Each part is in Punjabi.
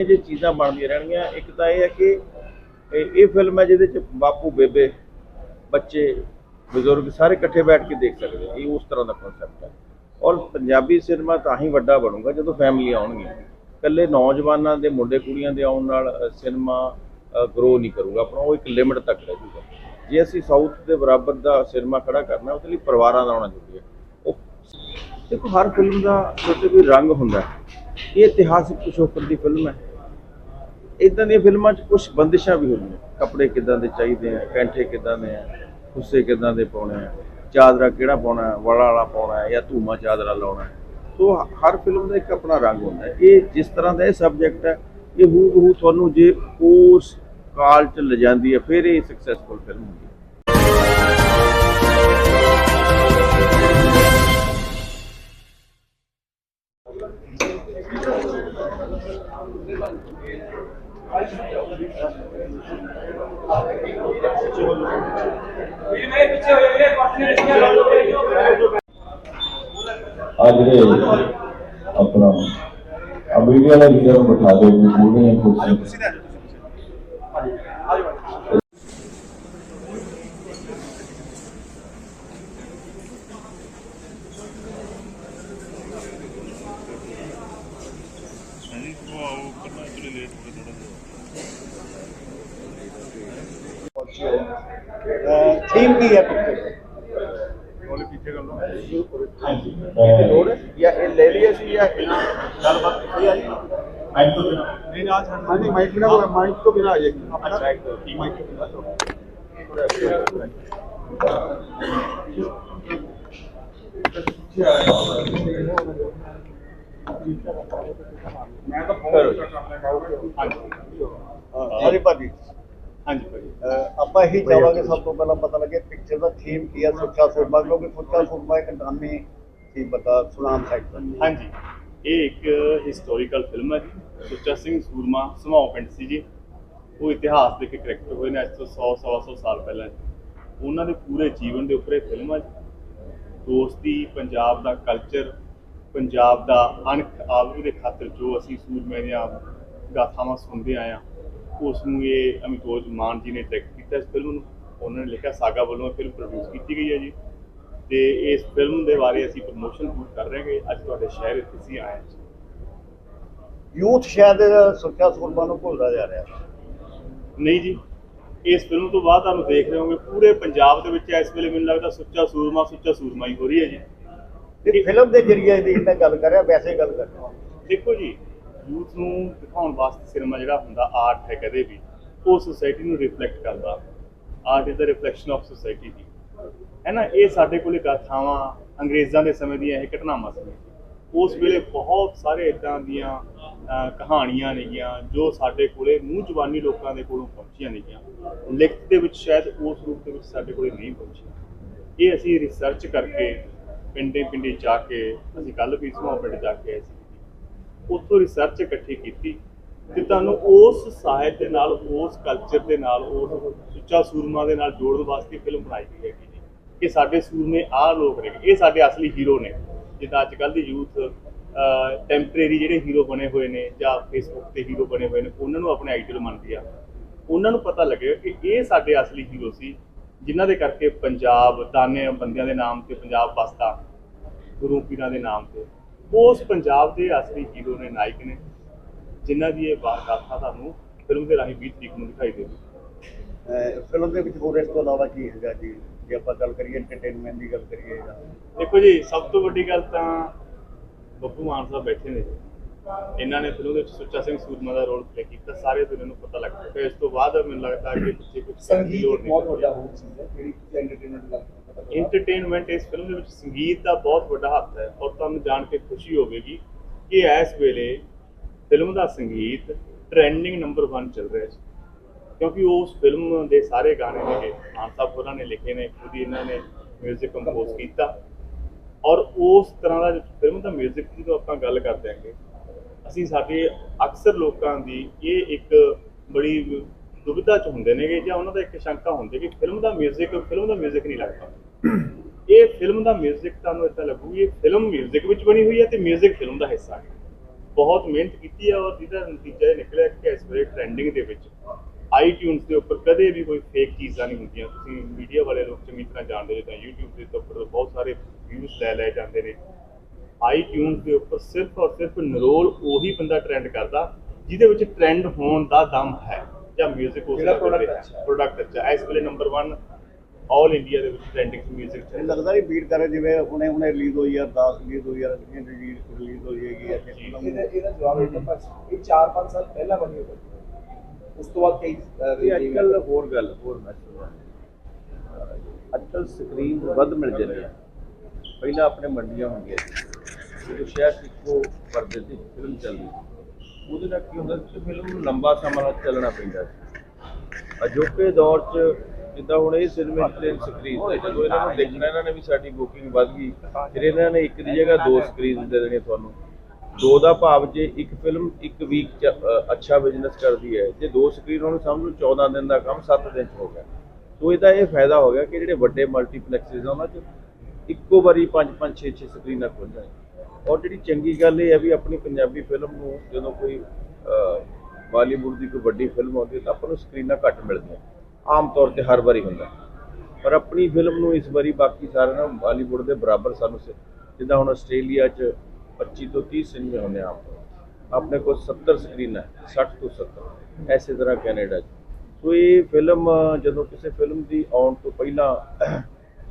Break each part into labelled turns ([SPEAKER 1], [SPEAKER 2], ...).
[SPEAKER 1] ਇਹ ਜੇ ਚੀਜ਼ਾਂ ਬਣਦੀਆਂ ਰਹਿਣਗੀਆਂ, ਇੱਕ ਤਾਂ ਇਹ ਹੈ ਕਿ ਇਹ ਫਿਲਮ ਹੈ ਜਿਹਦੇ ਚ ਬਾਪੂ, ਬੇਬੇ, ਬੱਚੇ, ਬਜ਼ੁਰਗ ਸਾਰੇ ਇਕੱਠੇ ਬੈਠ ਕੇ ਦੇਖ ਸਕਦੇ ਇਹ ਉਸ ਤਰ੍ਹਾਂ ਦਾ ਕਨਸੈਪਟ ਹੈ। ਔਰ ਪੰਜਾਬੀ ਸਿਨੇਮਾ ਤਾਂ ਹੀ ਵੱਡਾ ਬਣੂਗਾ ਜਦੋਂ ਫੈਮਲੀਆਂ ਆਉਣਗੀਆਂ। ਇਕੱਲੇ ਨੌਜਵਾਨਾਂ ਦੇ, ਮੁੰਡੇ ਕੁੜੀਆਂ ਦੇ ਆਉਣ ਨਾਲ ਸਿਨੇਮਾ ਗਰੋ ਨਹੀਂ ਕਰੂਗਾ। ਆਪਣਾ ਉਹ ਇੱਕ ਲਿਮਿਟ ਤੱਕ ਰਹਿ ਜੂਗਾ। ਜੇ ਅਸੀਂ ਸਾਊਥ ਦੇ ਬਰਾਬਰ ਦਾ ਸਿਨੇਮਾ ਖੜਾ ਕਰਨਾ, ਉਹਦੇ ਲਈ ਪਰਿਵਾਰਾਂ ਦਾ ਆਉਣਾ ਜ਼ਰੂਰੀ ਹੈ। ਉਹ ਦੇਖੋ, ਹਰ ਫਿਲਮ ਦਾ ਕੋਈ ਕੋਈ ਰੰਗ ਹੁੰਦਾ ਇਹ ਇਤਿਹਾਸਿਕ ਪਿਛੋਕੜ ਦੀ ਫਿਲਮ ਹੈ। ਇਦਾਂ ਦੀਆਂ ਫਿਲਮਾਂ 'ਚ ਕੁਝ ਬੰਦਿਸ਼ਾਂ ਵੀ ਹੁੰਦੀਆਂ। ਕੱਪੜੇ ਕਿਦਾਂ ਦੇ ਚਾਹੀਦੇ ਆ, ਕੈਂਠੇ ਕਿਦਾਂ ਦੇ ਆ, ਖੁੱਸੇ ਕਿਦਾਂ ਦੇ ਪਾਉਣੇ ਆ, ਚਾਦਰਾ ਕਿਹੜਾ ਪਾਉਣਾ ਹੈ ਵਾਲਾ ਪਾਉਣਾ ਜਾਂ ਧੂਮਾ ਚਾਦਰਾ ਲਾਉਣਾ ਸੋ ਹਰ ਫਿਲਮ ਦਾ ਇੱਕ ਆਪਣਾ ਰੰਗ ਹੁੰਦਾ ਇਹ ਜਿਸ ਤਰ੍ਹਾਂ ਦਾ ਇਹ ਸਬਜੈਕਟ ਹੈ, ਇਹ ਹੂ ਹੂ ਤੁਹਾਨੂੰ ਜੇ ਉਸ ਕਾਲ 'ਚ ਲਿਜਾਂਦੀ ਹੈ, ਫਿਰ ਇਹ ਸਕਸੈਸਫੁਲ ਫਿਲਮ ਹੁੰਦੀ ਹੈ।
[SPEAKER 2] ਆ ਜਿਹੜੇ ਆਪਣਾ ਆ ਮੀਡੀਆ ਵਾਲੇ ਨੂੰ ਬਿਠਾ ਦਿਓ ਵੀ ਬੋਲਣੇ ਆ ਕੁਝ
[SPEAKER 3] ਥੀਮ ਕੀ ਹੈ ਪਿਕਚਰ
[SPEAKER 1] ਲੋੜ ਹੈ ਜਾਂ ਇਹ ਲੈ ਲਈਏ ਸੀ ਜਾਂ ਇਹ ਗੱਲਬਾਤ ਹੋਈ ਆ ਜੀ
[SPEAKER 3] ਨਹੀਂ ਨਾ ਹਾਂਜੀ ਮਾਈਕ ਬਿਨਾ ਮਾਈਕ ਤੋਂ ਬਿਨਾ ਆ ਜਾਏਗੀ
[SPEAKER 1] ਅੱਛਾ ਇੱਕ
[SPEAKER 3] ਮਾਈਕ ਤੋਂ ਬਿਨਾ ਤੋਂ ਮੈਂ ਤਾਂ
[SPEAKER 1] ਕਰੋ ਜੀ।
[SPEAKER 3] ਹਾਂਜੀ ਭਾਜੀ
[SPEAKER 4] ਹਾਂਜੀ ਭਾਈ
[SPEAKER 3] ਅਹ ਆਪਾਂ ਇਹੀ ਚਾਹਾਂਗੇ ਸਭ ਤੋਂ ਪਹਿਲਾਂ ਪਤਾ ਲੱਗੇ ਪਿਕਚਰ ਦਾ ਥੀਮ ਕੀ ਹੈ ਸੁੱਚਾ ਸੁਰਮਾ ਕਿਉਂਕਿ ਸੁੱਚਾ ਸੁਰਮਾ ਇੱਕ ਡਰਾਮੇ ਸੀ ਬਤਾ ਸੁਨਾਮ ਸਾਈਡ
[SPEAKER 4] ਹਾਂਜੀ। ਇਹ ਇੱਕ ਹਿਸਟੋਰੀਕਲ ਫਿਲਮ ਹੈ ਜੀ। ਸੁੱਚਾ ਸਿੰਘ ਸੂਰਮਾ, ਸਮਾਓ ਪਿੰਡ ਸੀ ਜੀ। ਉਹ ਇਤਿਹਾਸ ਦੇ ਇੱਕ ਕਰੈਕਟਰ ਹੋਏ ਨੇ ਅੱਜ ਤੋਂ 100 ਸਵਾ ਸੌ ਸਾਲ ਪਹਿਲਾਂ ਉਹਨਾਂ ਦੇ ਪੂਰੇ ਜੀਵਨ ਦੇ ਉੱਪਰ ਇਹ ਫਿਲਮ ਹੈ ਜੀ। ਦੋਸਤੀ, ਪੰਜਾਬ ਦਾ ਕਲਚਰ ਪੰਜਾਬ ਦਾ ਅਣਖ ਆਲੂ ਦੇ ਖਾਤਰ ਜੋ ਅਸੀਂ ਸੂਰਮੇ ਦੀਆਂ ਗਾਥਾਵਾਂ ਸੁਣਦੇ ਆਏ ਹਾਂ ਉਸ ਨੂੰ ਇਹ ਅਮਿਤੋਜ ਮਾਨ ਜੀ ਨੇ ਡਾਇਰੈਕਟ ਕੀਤਾ ਇਸ ਫਿਲਮ ਨੂੰ। ਉਹਨਾਂ ਨੇ ਲਿਖਿਆ, ਸਾਗਾ ਵੱਲੋਂ ਇਹ ਫਿਲਮ ਪ੍ਰੋਡਿਊਸ ਕੀਤੀ ਗਈ ਹੈ ਜੀ। ਤੇ ਇਸ ਫਿਲਮ ਦੇ ਬਾਰੇ ਅਸੀਂ ਪ੍ਰਮੋਸ਼ਨ ਕਰ ਰਹੇ ਹਾਂ ਅੱਜ ਤੁਹਾਡੇ ਸ਼ਹਿਰ ਵਿੱਚ ਅਸੀਂ ਆਏ।
[SPEAKER 3] ਯੂਥ ਸ਼ਾਇਦ ਸੁੱਚਾ ਸੁਰਮਾ ਨੂੰ ਭੁੱਲਦਾ ਜਾ ਰਿਹਾ।
[SPEAKER 4] ਨਹੀਂ ਜੀ ਇਸ ਫਿਲਮ ਤੋਂ ਬਾਅਦ ਤੁਹਾਨੂੰ ਦੇਖ ਰਹੇ ਹੋਗੇ ਪੂਰੇ ਪੰਜਾਬ ਦੇ ਵਿੱਚ ਇਸ ਵੇਲੇ ਮੈਨੂੰ ਲੱਗਦਾ ਸੁੱਚਾ ਸੂਰਮਾ ਸੁੱਚਾ ਸੂਰਮਾ ਹੀ ਹੋ ਰਹੀ ਹੈ ਜੀ।
[SPEAKER 3] ਇਹ ਫਿਲਮ ਦੇ ਜਰੀਏ ਇਹਦੀ ਮੈਂ ਗੱਲ ਕਰ ਰਿਹਾ ਵੈਸੇ ਗੱਲ ਕਰ ਰਿਹਾ।
[SPEAKER 4] ਦੇਖੋ ਜੀ ਯੂਥ ਨੂੰ ਦਿਖਾਉਣ ਵਾਸਤੇ ਸਿਨੇਮਾ ਜਿਹੜਾ ਹੁੰਦਾ ਆਰਟ ਹੈ ਕਦੇ ਵੀ ਉਹ ਸੋਸਾਇਟੀ ਨੂੰ ਰਿਫਲੈਕਟ ਕਰਦਾ। Art is the reflection of society ਦੀ ਹੈ ਨਾ, ਇਹ ਸਾਡੇ ਕੋਲੇ ਗਾਥਾਵਾਂ ਅੰਗਰੇਜ਼ਾਂ ਦੇ ਸਮੇਂ ਦੀਆਂ ਇਹ ਘਟਨਾਵਾਂ ਸੀ। ਉਸ ਵੇਲੇ ਬਹੁਤ ਸਾਰੇ ਇਦਾਂ ਦੀਆਂ ਕਹਾਣੀਆਂ ਨੇਗੀਆਂ ਜੋ ਸਾਡੇ ਕੋਲੇ ਮੂੰਹ ਜ਼ਬਾਨੀ ਲੋਕਾਂ ਦੇ ਕੋਲੋਂ ਪਹੁੰਚੀਆਂ ਨੇਗੀਆਂ। ਲਿਖਤ ਦੇ ਵਿੱਚ ਸ਼ਾਇਦ ਉਸ ਰੂਪ ਦੇ ਵਿੱਚ ਸਾਡੇ ਕੋਲੇ ਨਹੀਂ ਪਹੁੰਚੀਆਂ। ਇਹ ਅਸੀਂ ਰਿਸਰਚ ਕਰਕੇ, ਪਿੰਡੇ ਪਿੰਡੇ ਜਾ ਕੇ, ਅਸੀਂ ਕੱਲ ਵੀ ਸਮਾਂ ਪਿੰਡ ਜਾ ਕੇ ਆਏ ਸੀ। ਉੱਥੋਂ ਰਿਸਰਚ ਇਕੱਠੀ ਕੀਤੀ ਤੇ ਤੁਹਾਨੂੰ ਉਸ ਸਾਹਿਤ ਦੇ ਨਾਲ, ਉਸ ਕਲਚਰ ਦੇ ਨਾਲ, ਉਸ ਸੁੱਚਾ ਸੂਰਮਾ ਦੇ ਨਾਲ ਜੋੜਨ ਵਾਸਤੇ ਫਿਲਮ ਬਣਾਈ ਗਈ ਹੈ ਕਿ ਸਾਡੇ ਸੂਰਮੇ ਆਹ ਲੋਕ ਨੇ, ਇਹ ਸਾਡੇ ਅਸਲੀ ਹੀਰੋ ਨੇ। ਜਿੱਦਾਂ ਅੱਜ ਕੱਲ੍ਹ ਦੀ ਯੂਥ ਟੈਂਪਰੇਰੀ ਜਿਹੜੇ ਹੀਰੋ ਬਣੇ ਹੋਏ ਨੇ ਜਾਂ ਫੇਸਬੁੱਕ ਤੇ ਹੀਰੋ ਬਣੇ ਹੋਏ ਨੇ, ਉਹਨਾਂ ਨੂੰ ਆਪਣੇ ਆਈਡਲ ਮੰਨਦੀ ਆ। ਉਹਨਾਂ ਨੂੰ ਪਤਾ ਲੱਗੇਗਾ ਕਿ ਇਹ ਸਾਡੇ ਅਸਲੀ ਹੀਰੋ ਸੀ, ਜਿਨ੍ਹਾਂ ਦੇ ਕਰਕੇ ਪੰਜਾਬ ਦਾਨੇ ਬੰਦਿਆਂ ਦੇ ਨਾਮ ਤੇ ਪੰਜਾਬ ਬਸਦਾ ਗੁਰੂ ਪੀਰਾਂ ਦੇ ਨਾਮ ਤੇ। ਉਸ ਪੰਜਾਬ ਦੇ ਅਸਲੀ ਹੀਰੋ ਨੇ, ਨਾਇਕ ਨੇ, ਜਿਨ੍ਹਾਂ ਦੀ ਇਹ ਵਾਰਦਾਤਾਂ ਤੁਹਾਨੂੰ ਫਿਲਮ ਦੇ ਰਾਹੀਂ 20 ਤਰੀਕ ਨੂੰ ਦਿਖਾਈ ਦੇਵੇ
[SPEAKER 3] ਫਿਲਮ ਦੇ ਵਿੱਚ ਹੋਰ ਇਸ ਤੋਂ ਇਲਾਵਾ ਕੀ ਹੈਗਾ ਜੀ? ਜੇ ਆਪਾਂ ਗੱਲ ਕਰੀਏ ਐਂਟਰਟੇਨਮੈਂਟ ਦੀ ਗੱਲ ਕਰੀਏ ਜਾਂ
[SPEAKER 4] ਦੇਖੋ ਜੀ ਸਭ ਤੋਂ ਵੱਡੀ ਗੱਲ ਤਾਂ ਬੱਬੂ ਮਾਨ ਸਾਹਿਬ ਬੈਠੇ ਨੇ ਜੀ। ਇਹਨਾਂ ਨੇ ਫਿਲਮ ਦੇ ਵਿੱਚ ਸੁੱਚਾ ਸਿੰਘ ਸੂਰਮਾ ਦਾ ਰੋਲ ਪਲੇ ਕੀਤਾ ਸਾਰੇ ਦੁਨੀਆ ਨੂੰ ਪਤਾ ਲੱਗ ਗਿਆ ਇਸ ਤੋਂ ਬਾਅਦ ਮੈਨੂੰ ਲੱਗਦਾ ਕਿ ਪਿੱਛੇ ਕੁਝ
[SPEAKER 3] ਸੰਗੀਤ
[SPEAKER 4] ਲੋੜ ਨਹੀਂ
[SPEAKER 3] ਬਹੁਤ ਵੱਡਾ ਹੋਰ ਚੀਜ਼ ਹੈ ਜਿਹੜੀ ਐਂਟਰਟੇਨਮੈਂਟ ਦਾ ਪਤਾ ਲੱਗਾ।
[SPEAKER 4] ਇੰਟਰਟੇਨਮੈਂਟ ਇਸ ਫਿਲਮ ਦੇ ਵਿੱਚ ਸੰਗੀਤ ਦਾ ਬਹੁਤ ਵੱਡਾ ਹੱਥ ਹੈ ਔਰ ਤੁਹਾਨੂੰ ਜਾਣ ਕੇ ਖੁਸ਼ੀ ਹੋਵੇਗੀ ਕਿ ਇਸ ਵੇਲੇ ਫਿਲਮ ਦਾ ਸੰਗੀਤ ਟ੍ਰੈਂਡਿੰਗ ਨੰਬਰ 1 ਚੱਲ ਰਿਹਾ ਹੈ ਕਿਉਂਕਿ ਉਸ ਫਿਲਮ ਦੇ ਸਾਰੇ ਗਾਣੇ ਨੇ ਮਾਨ ਸਾਹਿਬ ਹੋਰਾਂ ਨੇ ਲਿਖੇ ਨੇ ਖੁਦ ਹੀ ਇਹਨਾਂ ਨੇ 뮤직 ਕੰਪੋਜ਼ ਕੀਤਾ ਔਰ ਉਸ ਤਰ੍ਹਾਂ ਦਾ ਫਿਲਮ ਦਾ 뮤직 ਦੀ ਜਦੋਂ ਆਪਾਂ ਗੱਲ ਕਰਦੇ ਹਾਂਗੇ ਅਸੀਂ ਸਾਡੇ ਅਕਸਰ ਲੋਕਾਂ ਦੀ ਇਹ ਇੱਕ ਬੜੀ ਦੁਬਿਧਾ ਚ ਹੁੰਦੇ ਨੇਗੇ ਜਾਂ ਉਹਨਾਂ ਦਾ ਇੱਕ ਸ਼ੰਕਾ ਹੁੰਦੀ ਕਿ ਫਿਲਮ ਦਾ 뮤직 ਫਿਲਮ ਦਾ 뮤직 ਨਹੀਂ ਲੱਗਦਾ ਇਹ ਫਿਲਮ ਦਾ 뮤직 ਤੁਹਾਨੂੰ ਇਦਾਂ ਲੱਗੂ ਇਹ ਫਿਲਮ 뮤직 ਵਿੱਚ ਬਣੀ ਹੋਈ ਹੈ ਤੇ 뮤직 ਫਿਲਮ ਦਾ ਹਿੱਸਾ ਹੈ ਬਹੁਤ ਮਿਹਨਤ ਕੀਤੀ ਹੈ ਔਰ ਜਿਹਦਾ ਨਤੀਜਾ ਇਹ ਨਿਕਲਿਆ ਕਿ ਇਸ ਵੇਲੇ ਟ੍ਰੈਂਡਿੰਗ ਦੇ ਵਿੱਚ ਆਈਟਿਊਨਸ ਦੇ ਉੱਪਰ ਕਦੇ ਵੀ ਕੋਈ ਫੇਕ ਚੀਜ਼ਾਂ ਨਹੀਂ ਹੁੰਦੀਆਂ ਤੁਸੀਂ ਮੀਡੀਆ ਵਾਲੇ ਲੋਕ ਚੰਗੀ ਤਰ੍ਹਾਂ ਜਾਣਦੇ ਹੋ ਤਾਂ YouTube ਦੇ ਉੱਪਰ ਬਹੁਤ ਸਾਰੇ ਵਿਊਜ਼ ਲੈ ਲਏ ਜਾਂਦੇ ਨੇ ਆਈਟਿਊਨਸ ਦੇ ਉੱਪਰ ਸਿਰਫ ਔਰ ਸਿਰਫ ਨਰੋਲ ਉਹੀ ਬੰਦਾ ਟ੍ਰੈਂਡ ਕਰਦਾ ਜਿਹਦੇ ਵਿੱਚ ਟ੍ਰੈਂਡ ਹੋਣ ਦਾ ਦਮ ਹੈ ਜਾਂ 뮤직 ਉਸ
[SPEAKER 5] ਜਿਹੜਾ
[SPEAKER 4] ਦਾ
[SPEAKER 5] product ਅੱਛਾ ਹੈ।
[SPEAKER 4] ਪ੍ਰੋਡਕਟ ਅੱਛਾ ਹੈ। ਇਸ ਵੇਲੇ ਨੰਬਰ 1 ਆਲ ਇੰਡੀਆ ਦੇ ਵਿੱਚ ਟ੍ਰੈਂਡਿੰਗ 뮤직
[SPEAKER 3] ਇਹ
[SPEAKER 4] ਚੱਲ
[SPEAKER 3] ਲੱਗਦਾ ਨਹੀਂ ਬੀਟ ਕਰੇ ਜਿਵੇਂ ਹੁਣੇ ਹੁਣੇ ਰਿਲੀਜ਼ ਹੋਈ ਆ 10 ਰਿਲੀਜ਼ ਹੋਈ ਆ ਰਿਲੀਜ਼ ਹੋਈ ਹੈਗੀ ਆ ਕਿ ਫਿਲਮ
[SPEAKER 5] ਇਹਦਾ ਇਹਦਾ ਜਵਾਬ ਇਹ ਤਾਂ ਇਹ 4-5 ਸਾਲ ਪਹਿਲਾਂ ਬਣੀ ਹੋਈ ਉਸ ਤੋਂ ਬਾਅਦ ਕਈ
[SPEAKER 1] ਇਹ ਅੱਜ ਕੱਲ ਹੋਰ ਗੱਲ ਹੋਰ ਮੈਸੇਜ ਹੈ। ਅੱਜ ਕੱਲ ਸਕਰੀਨ ਵੱਧ ਮਿਲ ਜਾਂਦੀਆਂ ਪਹਿਲਾਂ ਆਪਣੇ ਮੰਡੀਆਂ ਹੁੰਦੀਆਂ ਸੀ। ਜਦੋਂ ਸ਼ਹਿਰ ਇੱਕੋ ਪਰਦੇ ਤੇ ਫਿਲਮ ਚੱਲਦੀ। ਉਹਦੇ ਨਾਲ ਕੀ ਹੁੰਦਾ ਸੀ ਫਿਲਮ ਨੂੰ ਲੰਬਾ ਸਮਾਂ ਚੱਲਣਾ ਪੈਂਦਾ ਸੀ। ਅਜੋਕੇ ਦੌਰ 'ਚ ਜਿੱਦਾਂ ਹੁਣ ਇਹ ਸਿਨੇਮੇ ਪਲੇਨ ਸਕਰੀਨ ਤੇ ਜਦੋਂ ਇਹਨਾਂ ਨੂੰ ਦੇਖਣਾ ਇਹਨਾਂ ਨੇ ਵੀ ਸਾਡੀ ਬੁਕਿੰਗ ਵੱਧ ਗਈ। ਫਿਰ ਇਹਨਾਂ ਨੇ ਇੱਕ ਦੀ ਜਗ੍ਹਾ ਦੋ ਸਕਰੀਨ ਦੇ ਦੇਣੇ ਤੁਹਾਨੂੰ। ਦੋ ਦਾ ਭਾਵ ਜੇ ਇੱਕ ਫਿਲਮ ਇੱਕ ਵੀਕ ਚ ਅ, ਅੱਛਾ ਬਿਜ਼ਨਸ ਕਰਦੀ ਹੈ ਜੇ ਦੋ ਸਕਰੀਨ ਉਹਨੂੰ ਸਮਝ ਲਓ 14 ਦਿਨ ਦਾ ਕੰਮ 7 ਦਿਨ ਚ ਹੋ ਗਿਆ। ਸੋ ਇਹਦਾ ਇਹ ਫਾਇਦਾ ਹੋ ਗਿਆ ਕਿ ਜਿਹੜੇ ਵੱਡੇ ਮਲਟੀਪਲੈਕਸਿਸ ਆ ਉਹਨਾਂ 'ਚ ਇੱਕੋ ਵਾਰੀ 5 5 6 6 ਸਕਰੀਨਾਂ ਖੁੱਲ ਜਾਣ ਔਰ ਜਿਹੜੀ ਚੰਗੀ ਗੱਲ ਇਹ ਹੈ ਵੀ ਆਪਣੀ ਪੰਜਾਬੀ ਫਿਲਮ ਨੂੰ ਜਦੋਂ ਕੋਈ ਬਾਲੀਵੁੱਡ ਦੀ ਕੋਈ ਵੱਡੀ ਫਿਲਮ ਆਉਂਦੀ ਹੈ ਤਾਂ ਆਪਾਂ ਨੂੰ ਸਕਰੀਨਾਂ ਘੱਟ ਮਿਲਦੀਆਂ। ਆਮ ਤੌਰ ਤੇ ਹਰ ਵਾਰੀ ਹੁੰਦਾ। ਪਰ ਆਪਣੀ ਫਿਲਮ ਨੂੰ ਇਸ ਵਾਰੀ ਬਾਕੀ ਸਾਰਿਆਂ ਨਾਲ ਬਾਲੀਵੁੱਡ ਦੇ ਬਰਾਬਰ ਸਾਨੂੰ ਸ- ਜਿੱਦਾਂ ਹੁਣ ਆਸਟ੍ਰੇਲੀਆ 'ਚ 25 ਤੋਂ 30 ਸਿਨੇਮੇ ਹੁੰਦੇ ਆ ਆਮ ਤੌਰ ਆਪਣੇ ਕੋਲ 70 ਸਕਰੀਨਾਂ ਹੈ, 60 ਤੋਂ 70 ਐਸੇ ਤਰ੍ਹਾਂ ਕੈਨੇਡਾ 'ਚ ਸੋ ਇਹ ਫਿਲਮ ਜਦੋਂ ਕਿਸੇ ਫਿਲਮ ਦੀ ਆਉਣ ਤੋਂ ਪਹਿਲਾਂ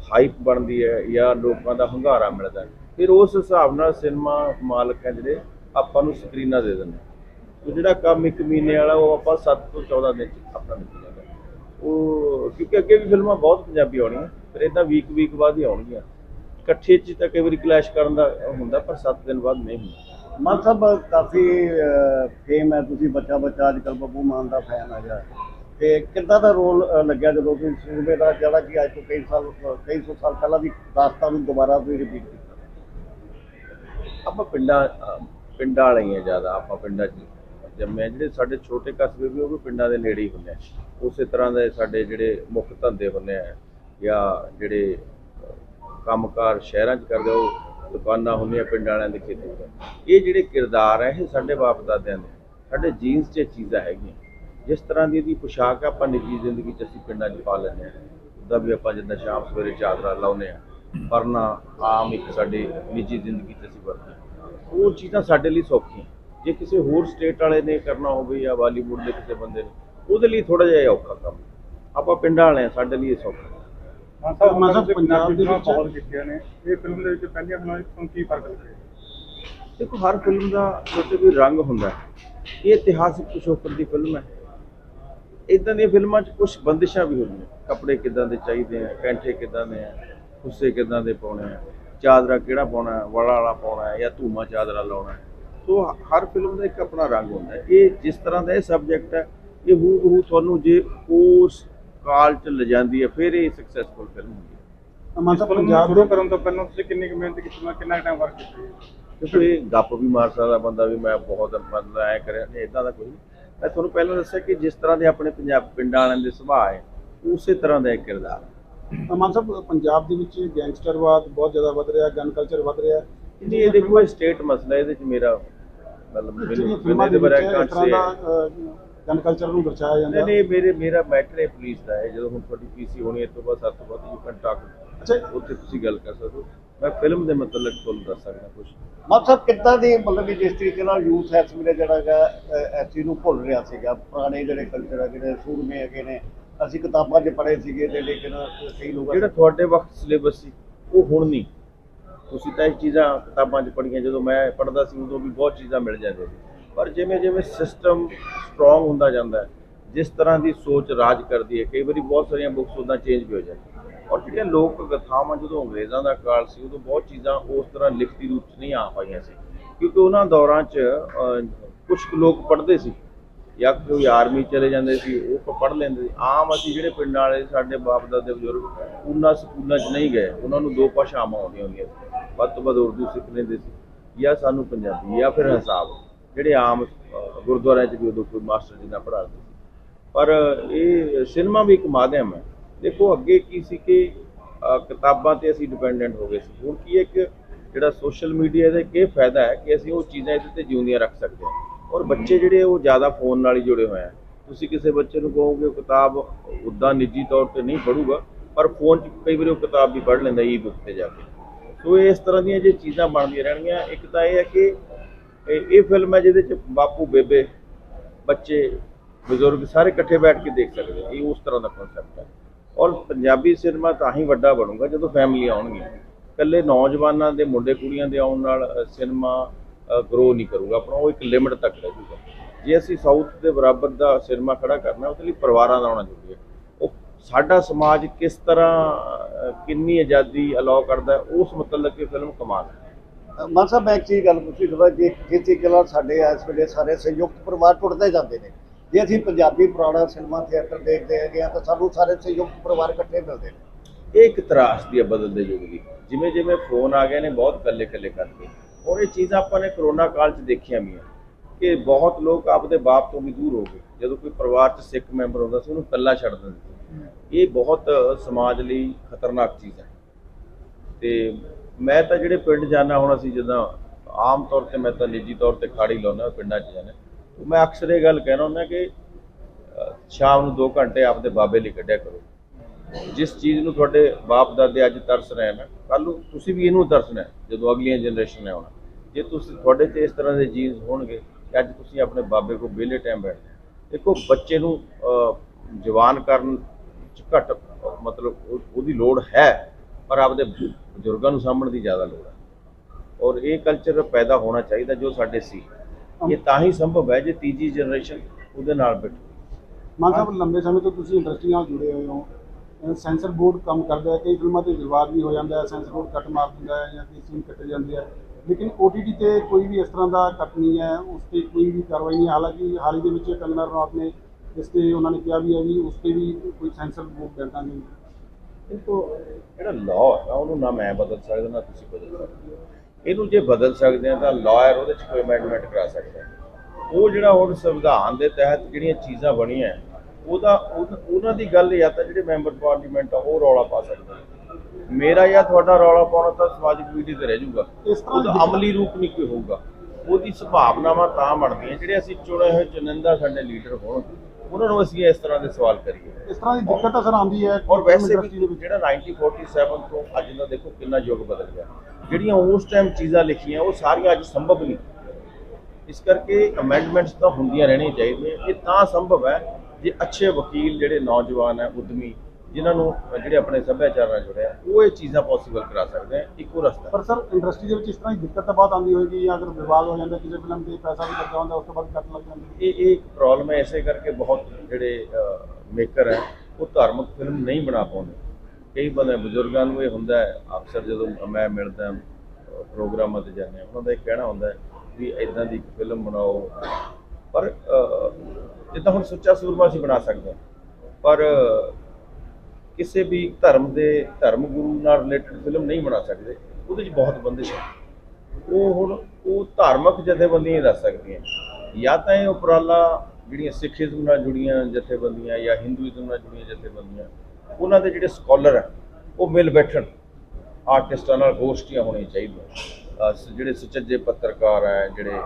[SPEAKER 1] ਹਾਈਪ ਬਣਦੀ ਹੈ ਜਾਂ ਲੋਕਾਂ ਦਾ ਹੰਗਾਰਾ ਮਿਲਦਾ ਫਿਰ ਉਸ ਹਿਸਾਬ ਨਾਲ ਸਿਨੇਮਾ ਮਾਲਕ ਹੈ ਜਿਹੜੇ ਆਪਾਂ ਨੂੰ ਸਕਰੀਨਾਂ ਦੇ ਦਿੰਦੇ ਸੋ ਜਿਹੜਾ ਕੰਮ ਇੱਕ ਮਹੀਨੇ ਵਾਲਾ ਉਹ ਆਪਾਂ 7 ਤੋਂ 14 ਦਿਨ ਚ ਆਪਣਾ ਨਿਕਲ ਜਾਂਦਾ ਉਹ ਕਿਉਂਕਿ ਅੱਗੇ ਵੀ ਫਿਲਮਾਂ ਬਹੁਤ ਪੰਜਾਬੀ ਆਉਣੀਆਂ ਫਿਰ ਇਦਾਂ ਵੀਕ ਵੀਕ ਬਾਅਦ ਹੀ ਆਉਣਗੀਆਂ ਇਕੱਠੇ ਚ ਤਾਂ ਕਈ ਵਾਰੀ ਕਲੈਸ਼ ਕਰਨ ਦਾ ਹੁੰਦਾ ਪਰ 7 ਦਿਨ ਬਾਅਦ ਨਹੀਂ ਹੁੰਦਾ।
[SPEAKER 3] ਮਾਨ ਸਾਹਿਬ ਕਾਫੀ ਫੇਮ ਹੈ ਤੁਸੀਂ ਬੱਚਾ ਬੱਚਾ ਅੱਜ ਕੱਲ ਬੱਬੂ ਮਾਨ ਦਾ ਫੈਨ ਹੈਗਾ। ਤੇ ਕਿੱਦਾਂ ਦਾ ਰੋਲ ਲੱਗਿਆ ਜਦੋਂ ਤੁਸੀਂ ਸੂਬੇ ਦਾ ਜਿਹੜਾ ਕਿ ਅੱਜ ਤੋਂ ਕਈ ਸਾਲ ਕਈ ਸੌ ਸਾਲ ਪਹਿਲਾਂ ਦੀ ਦਾਸਤਾਨ ਨੂੰ ਦੁਬਾਰਾ ਤੁਸੀਂ ਰਿਪੀਟ ਕੀਤਾ?
[SPEAKER 1] ਆਪਾਂ ਪਿੰਡਾਂ ਪਿੰਡਾਂ ਵਾਲੇ ਹੀ ਆ ਜ਼ਿਆਦਾ ਆਪਾਂ ਪਿੰਡਾਂ 'ਚ ਜੰਮੇ। ਜਿਹੜੇ ਸਾਡੇ ਛੋਟੇ ਕਸਬੇ ਵੀ ਉਹ ਵੀ ਪਿੰਡਾਂ ਦੇ ਨੇੜੇ ਹੀ ਹੁੰਦੇ ਆ। ਉਸੇ ਤਰ੍ਹਾਂ ਦੇ ਸਾਡੇ ਜਿਹੜੇ ਮੁੱਖ ਧੰਦੇ ਹੁੰਦੇ ਆ ਜਾਂ ਜਿਹੜੇ ਕੰਮਕਾਰ ਸ਼ਹਿਰਾਂ 'ਚ ਕਰਦੇ ਆ, ਦੁਕਾਨਾਂ ਹੁੰਦੀਆਂ ਪਿੰਡਾਂ ਵਾਲਿਆਂ ਦੇ ਖੇਤੀ ਦੇ ਇਹ ਜਿਹੜੇ ਕਿਰਦਾਰ ਹੈ ਇਹ ਸਾਡੇ ਬਾਪ ਦਾਦਿਆਂ ਦੇ। ਸਾਡੇ ਜੀਨਸ 'ਚ ਇਹ ਚੀਜ਼ਾਂ ਹੈਗੀਆਂ। ਜਿਸ ਤਰ੍ਹਾਂ ਦੀ ਇਹਦੀ ਪੁਸ਼ਾਕ ਆਪਾਂ ਨਿੱਜੀ ਜ਼ਿੰਦਗੀ 'ਚ ਅਸੀਂ ਪਿੰਡਾਂ 'ਚ ਪਾ ਲੈਂਦੇ ਹਾਂ ਉਹਦਾ ਵੀ ਆਪਾਂ ਜਿੱਦਾਂ ਸ਼ਾਮ ਸਵੇਰੇ ਚਾਦਰਾ ਲਾਉਂਦੇ ਆ। ਪਰਨਾ ਆਮ ਇੱਕ ਸਾਡੇ ਨਿੱਜੀ ਜ਼ਿੰਦਗੀ 'ਚ ਅਸੀਂ ਵਰਤਦੇ ਉਹ ਚੀਜ਼ਾਂ ਸਾਡੇ ਲਈ ਸੌਖੀਆਂ। ਜੇ ਕਿਸੇ ਹੋਰ ਸਟੇਟ ਵਾਲੇ ਨੇ ਕਰਨਾ ਹੋਵੇ ਜਾਂ ਬਾਲੀਵੁੱਡ ਦੇ ਕਿਸੇ ਬੰਦੇ ਨੇ ਉਹਦੇ ਲਈ ਥੋੜਾ ਜਿਹਾ ਔਖਾ ਕੰਮ। ਆਪਾਂ ਪਿੰਡਾਂ ਵਾਲੇ ਆ ਸਾਡੇ ਲਈ ਇਹ ਸੌਖਾ।
[SPEAKER 3] ਮੈਂ ਕਿਹਾ ਪੰਜਾਬ ਦੇ ਵਿੱਚ-
[SPEAKER 6] ਬਹੁਤ ਕੀਤੀਆਂ ਨੇ। ਇਹ ਫਿਲਮ ਦੇ ਵਿੱਚ ਪਹਿਲੀਆਂ ਫਿਲਮਾਂ ਵਿੱਚ ਤੁਹਾਨੂੰ ਕੀ ਫ਼ਰਕ ਲੱਗਿਆ?
[SPEAKER 1] ਦੇਖੋ ਹਰ ਫਿਲਮ ਦਾ ਛੋਟੇ ਵੀ ਰੰਗ ਹੁੰਦਾ ਹੈ। ਇਹ ਇਤਿਹਾਸਿਕ ਪਿਛੋਕੜ ਦੀ ਫਿਲਮ ਹੈ। ਇਦਾਂ ਦੀਆਂ ਫਿਲਮਾਂ 'ਚ ਕੁਝ ਬੰਦਿਸ਼ਾਂ ਵੀ ਹੁੰਦੀਆਂ ਕੱਪੜੇ ਕਿਦਾਂ ਦੇ ਚਾਹੀਦੇ ਆ ਕੈਂਠੇ ਕਿਦਾਂ ਦੇ ਆ ਖੁੱਸੇ ਕਿਦਾਂ ਦੇ ਪਾਉਣੇ ਆ ਚਾਦਰਾ ਕਿਹੜਾ ਪਾਉਣਾ ਹੈ ਵੜਾ ਵਾਲਾ ਪਾਉਣਾ ਹੈ ਜਾਂ ਧੂਮਾ ਚਾਦਰਾ ਲਾਉਣਾ ਹੈ। ਸੋ ਹ- ਹਰ ਫਿਲਮ ਦਾ ਇੱਕ ਆਪਣਾ ਰੰਗ ਹੁੰਦਾ ਹੈ। ਇਹ ਜਿਸ ਤਰ੍ਹਾਂ ਦਾ ਇਹ ਸਬਜੈਕਟ ਹੈ ਇਹ ਹੂ ਬਹੂ ਤੁਹਾਨੂੰ ਜੇ ਉਸ ਕਾਲ 'ਚ ਲਿਜਾਂਦੀ ਹੈ ਫਿਰ ਇਹ ਸਕਸੈਸਫੁਲ ਫਿਲਮ ਹੁੰਦੀ ਹੈ।
[SPEAKER 3] ਮਾਨ
[SPEAKER 6] ਇਸ ਫਿਲਮ ਨੂੰ ਸ਼ੁਰੂ ਕਰਨ ਤੋਂ ਪਹਿਲਾਂ ਤੁਸੀਂ ਕਿੰਨੀ ਕੁ ਮਿਹਨਤ ਕੀਤੀ ਮੈਂ ਕਿੰਨਾ ਟਾਈਮ ਵਰਕ ਕੀਤਾ
[SPEAKER 1] ਕਿਉਂਕਿ ਇਹ ਗੱਪ ਵੀ ਮਾਰ ਸਕਦਾ ਬੰਦਾ ਵੀ ਮੈਂ ਬਹੁਤ ਮਤਲਬ ਐ ਕਰਿਆ ਨਹੀਂ ਇਦਾਂ ਦਾ ਕੋਈ ਨਹੀਂ। ਮੈਂ ਤੁਹਾਨੂੰ ਪਹਿਲਾਂ ਦੱਸਿਆ ਕਿ ਜਿਸ ਤਰ੍ਹਾਂ ਦੇ ਆਪਣੇ ਪੰਜਾਬ ਪਿੰਡਾਂ ਵਾਲਿਆਂ ਦੇ ਸੁਭਾਅ ਹੈ ਉਸੇ ਤਰ੍ਹਾਂ ਦਾ ਇੱਕ ਕਿਰਦਾਰ ਹੈ।
[SPEAKER 7] ਮਾਨ ਸਾਹਿਬ ਪੰਜਾਬ ਦੇ ਵਿੱਚ ਗੈਂਗਸਟਰਵਾਦ ਬਹੁਤ ਜ਼ਿਆਦਾ ਵੱਧ ਰਿਹਾ ਗਨ ਕਲਚਰ ਵੱਧ ਰਿਹਾ।
[SPEAKER 1] ਜੀ ਇਹ ਦੇਖੋ ਇਹ ਸਟੇਟ ਮਸਲਾ ਇਹਦੇ ਚ ਮੇਰਾ ਮਤਲਬ ਮੈਨੂੰ
[SPEAKER 7] ਦੇ ਵਿੱਚ
[SPEAKER 1] ਬਾਰੇ ਕਾਂਟ ਸੇ
[SPEAKER 7] ਗਨ ਕਲਚਰ ਨੂੰ ਦਰਸਾਇਆ ਜਾਂਦਾ।
[SPEAKER 1] ਨਹੀਂ ਨਹੀਂ ਮੇਰੇ ਮੇਰਾ ਮੈਟਰ ਹੈ ਪੁਲਿਸ ਦਾ ਹੈ ਜਦੋਂ ਹੁਣ ਤੁਹਾਡੀ ਪੀਸੀ ਹੋਣੀ ਹੈ ਤੋਂ ਬਾਅਦ ਸੱਤ ਤੋਂ ਬਾਅਦ ਯੂ ਕੈਨ ਟਾਕ
[SPEAKER 7] ਅੱਛਾ।
[SPEAKER 1] ਉੱਥੇ ਤੁਸੀਂ ਗੱਲ ਕਰ ਸਕਦੇ ਹੋ। ਮੈਂ ਫਿਲਮ ਦੇ ਮਤਲਬ ਤੁਹਾਨੂੰ ਦੱਸ ਸਕਦਾ ਕੁਝ
[SPEAKER 3] ਮਾਨ ਸਾਹਿਬ ਕਿੱਦਾਂ ਦੀ ਮਤਲਬ ਕਿ ਜਿਸ ਤਰੀਕੇ ਨਾਲ ਯੂਥ ਇਸ ਵੇਲੇ ਜਿਹੜਾ ਹੈਗਾ ਚੀਜ਼ ਨੂੰ ਭੁੱਲ ਰਿਹਾ ਸੀਗਾ? ਪੁਰਾਣੇ ਜਿਹੜੇ ਕਲਚਰ ਹੈ ਜਿਹੜੇ ਸੂਰਮੇ ਹੈਗੇ ਨੇ ਅਸੀਂ ਕਿਤਾਬਾਂ 'ਚ ਪੜ੍ਹੇ ਸੀਗੇ ਤੇ ਲੇਕਿਨ ਕਈ ਲੋਕਾਂ
[SPEAKER 1] ਜਿਹੜਾ ਤੁਹਾਡੇ ਵਕਤ ਸਿਲੇਬਸ ਸੀ ਉਹ ਹੁਣ ਨਹੀਂ। ਤੁਸੀਂ ਤਾਂ ਇਹ ਚੀਜ਼ਾਂ ਕਿਤਾਬਾਂ 'ਚ ਪੜ੍ਹੀਆਂ ਜਦੋਂ ਮੈਂ ਪੜ੍ਹਦਾ ਸੀ ਉਦੋਂ ਵੀ ਬਹੁਤ ਚੀਜ਼ਾਂ ਮਿਲ ਜਾਂਦੀਆਂ ਸੀ। ਪਰ ਜਿਵੇਂ ਜਿਵੇਂ ਸਿਸਟਮ ਸਟਰੋਂਗ ਹੁੰਦਾ ਜਾਂਦਾ ਹੈ, ਜਿਸ ਤਰ੍ਹਾਂ ਦੀ ਸੋਚ ਰਾਜ ਕਰਦੀ ਹੈ, ਕਈ ਵਾਰੀ ਬਹੁਤ ਸਾਰੀਆਂ ਬੁੱਕਸ ਉਦਾਂ ਚੇਂਜ ਵੀ ਹੋ ਜਾਂਦੀਆਂ ਔਰ ਜਿਹੜੀਆਂ ਲੋਕ ਕਥਾਵਾਂ ਜਦੋਂ ਅੰਗਰੇਜ਼ਾਂ ਦਾ ਕਾਲ ਸੀ, ਉਦੋਂ ਬਹੁਤ ਚੀਜ਼ਾਂ ਉਸ ਤਰ੍ਹਾਂ ਲਿਖਤੀ ਰੂਪ 'ਚ ਨਹੀਂ ਆ ਪਾਈਆਂ ਸੀ। ਕਿਉਂਕਿ ਉਹਨਾਂ ਦੌਰਾਂ 'ਚ ਕੁਝ ਲੋਕ ਪੜ੍ਹਦੇ ਸੀ। ਜਾਂ ਕੋਈ ਆਰਮੀ ਚਲੇ ਜਾਂਦੇ ਸੀ, ਉਹ ਪੜ੍ਹ ਲੈਂਦੇ ਸੀ। ਆਮ ਅਸੀਂ ਜਿਹੜੇ ਪਿੰਡਾਂ ਵਾਲੇ ਸਾਡੇ ਬਾਪ ਦਾਦੇ ਬਜ਼ੁਰਗ, ਉਹਨਾਂ ਸਕੂਲਾਂ 'ਚ ਨਹੀਂ ਗਏ। ਉਹਨਾਂ ਨੂੰ ਦੋ ਭਾਸ਼ਾਵਾਂ ਆਉਂਦੀਆਂ ਹੁੰਦੀਆਂ ਸੀ। ਵੱਧ ਤੋਂ ਵੱਧ ਉਰਦੂ ਸਿੱਖ ਲੈਂਦੇ ਸੀ, ਜਾਂ ਸਾਨੂੰ ਪੰਜਾਬੀ ਜਾਂ ਫਿਰ ਹਿਸਾਬ। ਜਿਹੜੇ ਆਮ ਗੁਰਦੁਆਰਿਆਂ 'ਚ ਵੀ ਉਦੋਂ ਕੋਈ ਮਾਸਟਰ ਜੀ ਨਾਲ ਪੜ੍ਹਾਉਂਦੇ ਸੀ। ਪਰ ਇਹ ਸਿਨੇਮਾ ਵੀ ਇੱਕ ਮਾਧਿਅਮ ਹੈ। ਦੇਖੋ ਅੱਗੇ ਕੀ ਸੀ ਕਿ ਕਿਤਾਬਾਂ ਤੇ ਅਸੀਂ ਡਿਪੈਂਡੈਂਟ ਹੋ ਗਏ ਸੀ। ਹੁਣ ਕੀ ਹੈ ਕਿ ਜਿਹੜਾ ਸੋਸ਼ਲ ਮੀਡੀਆ ਦਾ ਇੱਕ ਇਹ ਫਾਇਦਾ ਹੈ ਕਿ ਅਸੀਂ ਉਹ ਚੀਜ਼ਾਂ ਇਹਦੇ ਤੇ ਜਿਉਂਦੀਆਂ ਰੱਖ ਸਕਦੇ ਹਾਂ। ਔਰ ਬੱਚੇ ਜਿਹੜੇ ਉਹ ਜ਼ਿਆਦਾ ਫੋਨ ਨਾਲ ਹੀ ਜੁੜੇ ਹੋਏ ਆ ਤੁਸੀਂ ਕਿਸੇ ਬੱਚੇ ਨੂੰ ਕਹੋਗੇ ਉਹ ਕਿਤਾਬ ਉੱਦਾਂ ਨਿੱਜੀ ਤੌਰ ਤੇ ਨਹੀਂ ਪੜ੍ਹੂਗਾ, ਪਰ ਫੋਨ 'ਚ ਕਈ ਵਾਰੀ ਉਹ ਕਿਤਾਬ ਵੀ ਪੜ੍ਹ ਲੈਂਦਾ ਈ ਬੁੱਕ ਤੇ ਜਾ ਕੇ। ਸੋ ਇਸ ਤਰ੍ਹਾਂ ਦੀਆਂ ਜੇ ਚੀਜ਼ਾਂ ਬਣਦੀਆਂ ਰਹਿਣਗੀਆਂ, ਇੱਕ ਤਾਂ ਇਹ ਹੈ ਕਿ ਇਹ ਇਹ ਫਿਲਮ ਹੈ ਜਿਹਦੇ 'ਚ ਬਾਪੂ, ਬੇਬੇ, ਬੱਚੇ, ਬਜ਼ੁਰਗ ਸਾਰੇ ਇਕੱਠੇ ਬੈਠ ਕੇ ਦੇਖ ਸਕਦੇ ਇਹ ਉਸ ਤਰ੍ਹਾਂ ਦਾ ਕਨਸੈਪਟ ਹੈ। ਔਰ ਪੰਜਾਬੀ ਸਿਨੇਮਾ ਤਾਂ ਹੀ ਵੱਡਾ ਬਣੂਗਾ ਜਦੋਂ ਫੈਮਿਲੀ ਆਉਣਗੀਆਂ। ਇਕੱਲੇ ਨੌਜਵਾਨਾਂ ਦੇ, ਮੁੰਡੇ ਕੁੜੀਆਂ ਦੇ ਆਉਣ ਨਾਲ ਸਿਨੇਮਾ ਗਰੋ ਨਹੀਂ ਕਰੂਗਾ। ਆਪਣਾ ਉਹ ਇੱਕ ਲਿਮਟ ਤੱਕ ਰਹਿ ਜੂਗਾ। ਜੇ ਅਸੀਂ ਸਾਊਥ ਦੇ ਬਰਾਬਰ ਦਾ ਸਿਨੇਮਾ ਖੜਾ ਕਰਨਾ ਉਹਦੇ ਲਈ ਪਰਿਵਾਰਾਂ ਦਾ ਆਉਣਾ ਜ਼ਰੂਰੀ ਹੈ। ਉਹ ਸਾਡਾ ਸਮਾਜ ਕਿਸ ਤਰ੍ਹਾਂ ਕਿੰਨੀ ਆਜ਼ਾਦੀ ਅਲਾਉ ਕਰਦਾ ਉਸ ਮਤਲਬ ਕਿ ਫਿਲਮ ਕਮਾਲ ਹੈ।
[SPEAKER 3] ਮਾਨ ਸਾਹਿਬ ਮੈਂ ਇੱਕ ਚੀਜ਼ ਗੱਲ ਪੁੱਛੀ ਥੋੜਾ ਕਿ ਤਰੀਕੇ ਨਾਲ ਸਾਡੇ ਇਸ ਵੇਲੇ ਸਾਰੇ ਸੰਯੁਕਤ ਪਰਿਵਾਰ ਟੁੱਟਦੇ ਜਾਂਦੇ ਨੇ ਜੇ ਅਸੀਂ ਪੰਜਾਬੀ ਪੁਰਾਣਾ ਸਿਨੇਮਾ ਥੀਏਟਰ ਦੇਖਦੇ ਹੈਗੇ ਆ ਤਾਂ ਸਾਨੂੰ ਸਾਰੇ ਸੰਯੁਕਤ ਪਰਿਵਾਰ ਇਕੱਠੇ ਮਿਲਦੇ ਨੇ।
[SPEAKER 1] ਇਹ ਇੱਕ ਤਰਾਸਦੀ ਹੈ ਬਦਲਦੇ ਯੁੱਗ ਦੀ। ਜਿਵੇਂ ਜਿਵੇਂ ਫੋਨ ਆ ਗਏ ਨੇ ਬਹੁਤ ਕੱਲੇ ਕੱਲੇ ਕਰਕੇ। ਔਰ ਇਹ ਚੀਜ਼ਾਂ ਆਪਾਂ ਨੇ ਕਰੋਨਾ ਕਾਲ 'ਚ ਦੇਖੀਆਂ ਵੀ ਆ ਕਿ ਬਹੁਤ ਲੋਕ ਆਪਦੇ ਬਾਪ ਤੋਂ ਵੀ ਦੂਰ ਹੋ ਗਏ। ਜਦੋਂ ਕੋਈ ਪਰਿਵਾਰ 'ਚ ਸਿੱਖ ਮੈਂਬਰ ਹੁੰਦਾ ਸੀ ਉਹਨੂੰ ਇਕੱਲਾ ਛੱਡ ਦਿੰਦੇ ਇਹ ਬਹੁਤ ਸਮਾਜ ਲਈ ਖਤਰਨਾਕ ਚੀਜ਼ ਹੈ ਤੇ ਮੈਂ ਤਾਂ ਜਿਹੜੇ ਪਿੰਡ ਜਾਣਾ, ਹੁਣ ਅਸੀਂ ਜਦੋਂ ਆਮ ਤੌਰ ਤੇ ਮੈਂ ਤਾਂ ਨਿੱਜੀ ਤੌਰ ਤੇ ਖਾੜੀ ਲਾਉਣਾ ਪਿੰਡਾਂ 'ਚ ਜਾਣਾ। ਮੈਂ ਅਕਸਰ ਇਹ ਗੱਲ ਕਹਿਣਾ ਹੁੰਦਾ ਕਿ ਸ਼ਾਮ ਨੂੰ 2 ਘੰਟੇ ਆਪਦੇ ਬਾਬੇ ਲਈ ਕੱਢਿਆ ਕਰੋ। ਜਿਸ ਚੀਜ਼ ਨੂੰ ਤੁਹਾਡੇ ਬਾਪ ਦਾਦੇ ਅੱਜ ਤਰਸ ਰਹੇ ਨੇ ਕੱਲ ਨੂੰ ਤੁਸੀਂ ਵੀ ਇਹਨੂੰ ਤਰਸਣਾ ਜਦੋਂ ਅਗਲੀਆਂ ਜਨਰੇਸ਼ਨ ਨੇ ਆਉਣਾ। ਜੇ ਤੁਸੀਂ, ਤੁਹਾਡੇ 'ਚ ਇਸ ਤਰ੍ਹਾਂ ਦੇ ਜੀਵ ਹੋਣਗੇ ਕਿ ਅੱਜ ਤੁਸੀਂ ਆਪਣੇ ਬਾਬੇ ਕੋਲ ਵਿਹਲੇ ਟਾਈਮ ਬੈਠਦੇ ਹੋ। ਦੇਖੋ, ਬੱਚੇ ਨੂੰ ਜਵਾਨ ਕਰਨ ਚ ਘੱਟ ਮਤਲਬ ਉਹ- ਉਹਦੀ ਲੋੜ ਹੈ। ਪਰ ਆਪਦੇ ਬਜ਼ੁਰਗਾਂ ਨੂੰ ਸਾਂਭਣ ਦੀ ਜ਼ਿਆਦਾ ਲੋੜ ਹੈ ਔਰ ਇਹ ਕਲਚਰ ਪੈਦਾ ਹੋਣਾ ਚਾਹੀਦਾ ਜੋ ਸਾਡੇ ਸੀ। ਇਹ ਤਾਂ ਹੀ ਸੰਭਵ ਹੈ ਜੇ ਤੀਜੀ ਜਨਰੇਸ਼ਨ ਉਹਦੇ ਨਾਲ ਬੈਠੇ।
[SPEAKER 7] ਮਾਨ ਸਾਹਿਬ, ਲੰਬੇ ਸਮੇਂ ਤੋਂ ਤੁਸੀਂ ਇੰਡਸਟਰੀ ਨਾਲ ਜੁੜੇ ਹੋਏ ਹੋ। ਸੈਂਸਰ ਬੋਰਡ ਕੰਮ ਕਰਦਾ ਹੈ, ਕਈ ਫਿਲਮਾਂ ਤੇ ਵਿਵਾਦ ਵੀ ਹੋ ਜਾਂਦਾ ਹੈ ਸੈਂਸਰ ਬੋਰਡ ਕੱਟ ਮਾਰ ਦਿੰਦਾ ਹੈ ਜਾਂ ਕੋਈ ਸੀਨ ਕੱਟੇ ਜਾਂਦੇ ਆ। ਲੇਕਿਨ OTT ਤੇ ਕੋਈ ਵੀ ਇਸ ਤਰ੍ਹਾਂ ਦਾ ਕੱਟ ਨਹੀਂ ਹੈ, ਉਸ ਤੇ ਕੋਈ ਵੀ ਕਾਰਵਾਈ ਨਹੀਂ। ਹਾਲਾਂਕਿ ਹਾਲ ਹੀ ਦੇ ਵਿੱਚ ਕੰਗਨਾ ਰਣੌਤ ਨੇ ਇਸ ਤੇ ਉਹਨਾਂ ਨੇ ਕਿਹਾ ਵੀ ਹੈ ਵੀ ਉਸ ਤੇ ਵੀ ਕੋਈ ਸੈਂਸਰ ਬੋਰਡ ਬੈਠਾ ਨਹੀਂ।
[SPEAKER 1] ਦੇਖੋ ਜਿਹੜਾ ਲਾਅ ਹੈ ਨਾ, ਉਹਨੂੰ ਨਾ ਮੈਂ ਬਦਲ ਸਕਦਾ ਨਾ ਤੁਸੀਂ ਬਦਲ ਸਕਦੇ ਇਹਨੂੰ ਜੇ ਬਦਲ ਸਕਦੇ ਆ ਤਾਂ ਲਾਇਰ ਉਹਦੇ 'ਚ ਕੋਈ ਅਮੈਂਡਮੈਂਟ ਕਰਾ ਸਕਦਾ। ਉਹ ਜਿਹੜਾ ਹੁਣ ਸੰਵਿਧਾਨ ਦੇ ਤਹਿਤ ਜਿਹੜੀਆਂ ਚੀਜ਼ਾਂ ਬਣੀਆਂ ਉਹਦਾ ਉਹਨ- ਦੀ ਗੱਲ ਜਾਂ ਤਾਂ ਜਿਹੜੇ ਮੈਂਬਰ ਪਾਰਲੀਮੈਂਟ ਆ ਉਹ ਰੌਲਾ ਪਾ ਸਕਦੇ। ਮੇਰਾ ਜਾਂ ਤੁਹਾਡਾ ਰੌਲਾ ਪਾਉਣਾ ਤਾਂ ਸਮਾਜਿਕ ਮੀਡੀਆ ਤੇ ਰਹਿ ਜਾਊਗਾ
[SPEAKER 7] ਇਸ ਤਰ੍ਹਾਂ
[SPEAKER 1] ਉਹਦਾ ਅਮਲੀ ਰੂਪ ਨਹੀਂ ਕੋਈ ਹੋਊਗਾ ਉਹਦੀ ਸੰਭਾਵਨਾਵਾਂ ਤਾਂ ਬਣਦੀਆਂ ਜਿਹੜੇ ਅਸੀਂ ਚੁਣੇ ਹੋਏ ਚੁਣਿੰਦਾ ਸਾਡੇ ਲੀਡਰ ਹੋਣ ਉਹਨਾਂ ਨੂੰ ਅਸੀਂ ਇਸ ਤਰ੍ਹਾਂ ਦੇ ਸਵਾਲ ਕਰੀਏ।
[SPEAKER 7] ਇਸ ਤਰ੍ਹਾਂ ਦੀ ਦਿੱਕਤ ਅਸਰ ਆਉਂਦੀ ਹੈ
[SPEAKER 1] ਔਰ ਵੈਸੇ ਵੀ ਜਿਹੜਾ 1947 ਤੋਂ ਅੱਜ ਦਾ ਦੇਖੋ ਕਿੰਨਾ ਯੁੱਗ ਬਦਲ ਗਿਆ। ਜਿਹੜੀਆਂ ਉਸ ਟਾਈਮ ਚੀਜ਼ਾਂ ਲਿਖੀਆਂ ਉਹ ਸਾਰੀਆਂ ਅੱਜ ਸੰਭਵ ਨਹੀਂ। ਇਸ ਕਰਕੇ ਅਮੈਂਡਮੈਂਟਸ ਤਾਂ ਹੁੰਦੀਆਂ ਰਹਿਣੀਆਂ ਚਾਹੀਦੀਆਂ। ਇਹ ਤਾਂ ਸੰਭਵ ਹੈ ਜੇ ਅੱਛੇ ਵਕੀਲ ਜਿਹੜੇ ਨੌਜਵਾਨ ਹੈ ਉਦਮੀ ਜਿਨ੍ਹਾਂ ਨੂੰ ਜਿਹੜੇ ਆਪਣੇ ਸੱਭਿਆਚਾਰ ਨਾਲ ਜੁੜੇ ਆ ਉਹ ਇਹ ਚੀਜ਼ਾਂ ਪੋਸੀਬਲ ਕਰਾ ਸਕਦੇ ਆ ਇੱਕੋ ਰਸਤਾ
[SPEAKER 7] ਪਰ ਸਰ ਇੰਡਸਟਰੀ ਦੇ ਵਿੱਚ ਇਸ ਤਰ੍ਹਾਂ ਦੀ ਦਿੱਕਤ ਤਾਂ ਬਹੁਤ ਆਉਂਦੀ ਹੋਏਗੀ ਜਾਂ ਅਗਰ ਵਿਵਾਦ ਹੋ ਜਾਂਦਾ ਕਿਸੇ ਫਿਲਮ ਤੇ ਪੈਸਾ ਵੀ ਲੱਗਾ ਹੁੰਦਾ ਉਸ ਤੋਂ ਬਾਅਦ ਕੱਟ ਲੱਗ ਜਾਂਦੀ।
[SPEAKER 1] ਇਹ ਇਹ ਇੱਕ ਪ੍ਰੋਬਲਮ ਹੈ ਇਸੇ ਕਰਕੇ ਬਹੁਤ ਜਿਹੜੇ ਮੇਕਰ ਹੈ ਉਹ ਧਾਰਮਿਕ ਫਿਲਮ ਨਹੀਂ ਬਣਾ ਪਾਉਂਦੇ। ਕਈ ਬੰਦੇ ਬਜ਼ੁਰਗਾਂ ਨੂੰ ਇਹ ਹੁੰਦਾ ਹੈ ਅਕਸਰ ਜਦੋਂ ਮੈਂ ਮਿਲਦਾ ਪ੍ਰੋਗਰਾਮਾਂ ਤੇ ਜਾਂਦੇ ਹਾਂ ਉਹਨਾਂ ਦਾ ਇਹ ਕਹਿਣਾ ਹੁੰਦਾ ਵੀ ਇਦਾਂ ਦੀ ਇੱਕ ਫਿਲਮ ਬਣਾਓ। ਪਰ ਜਿੱਦਾਂ ਹੁਣ ਸੁੱਚਾ ਸੂਰਮਾ ਅਸੀਂ ਬਣਾ ਸਕਦੇ ਪਰ ਕਿਸੇ ਵੀ ਧਰਮ ਦੇ ਧਰਮ ਗੁਰੂ ਨਾਲ ਰਿਲੇਟਡ ਫਿਲਮ ਨਹੀਂ ਬਣਾ ਸਕਦੇ, ਉਹਦੇ 'ਚ ਬਹੁਤ ਬੰਦਿਸ਼ ਹੈ ਉਹ ਹੁਣ, ਉਹ ਧਾਰਮਿਕ ਜਥੇਬੰਦੀਆਂ ਹੀ ਦੱਸ ਸਕਦੀਆਂ। ਜਾਂ ਤਾਂ ਇਹ ਉਪਰਾਲਾ ਜਿਹੜੀਆਂ ਸਿੱਖੀਜ਼ਮ ਨਾਲ ਜੁੜੀਆਂ ਜਥੇਬੰਦੀਆਂ ਜਾਂ ਹਿੰਦੂਇਜ਼ਮ ਨਾਲ ਜੁੜੀਆਂ ਜਥੇਬੰਦੀਆਂ, ਉਹਨਾਂ ਦੇ ਜਿਹੜੇ ਸਕਾਲਰ ਹੈ ਉਹ ਮਿਲ ਬੈਠਣ। ਆਰਟਿਸਟਾਂ ਨਾਲ ਗੋਸ਼ਟੀਆਂ ਹੋਣੀਆਂ ਚਾਹੀਦੀਆਂ। ਜਿਹੜੇ ਸੁਚੱਜੇ ਪੱਤਰਕਾਰ ਹੈ ਜਿਹੜੇ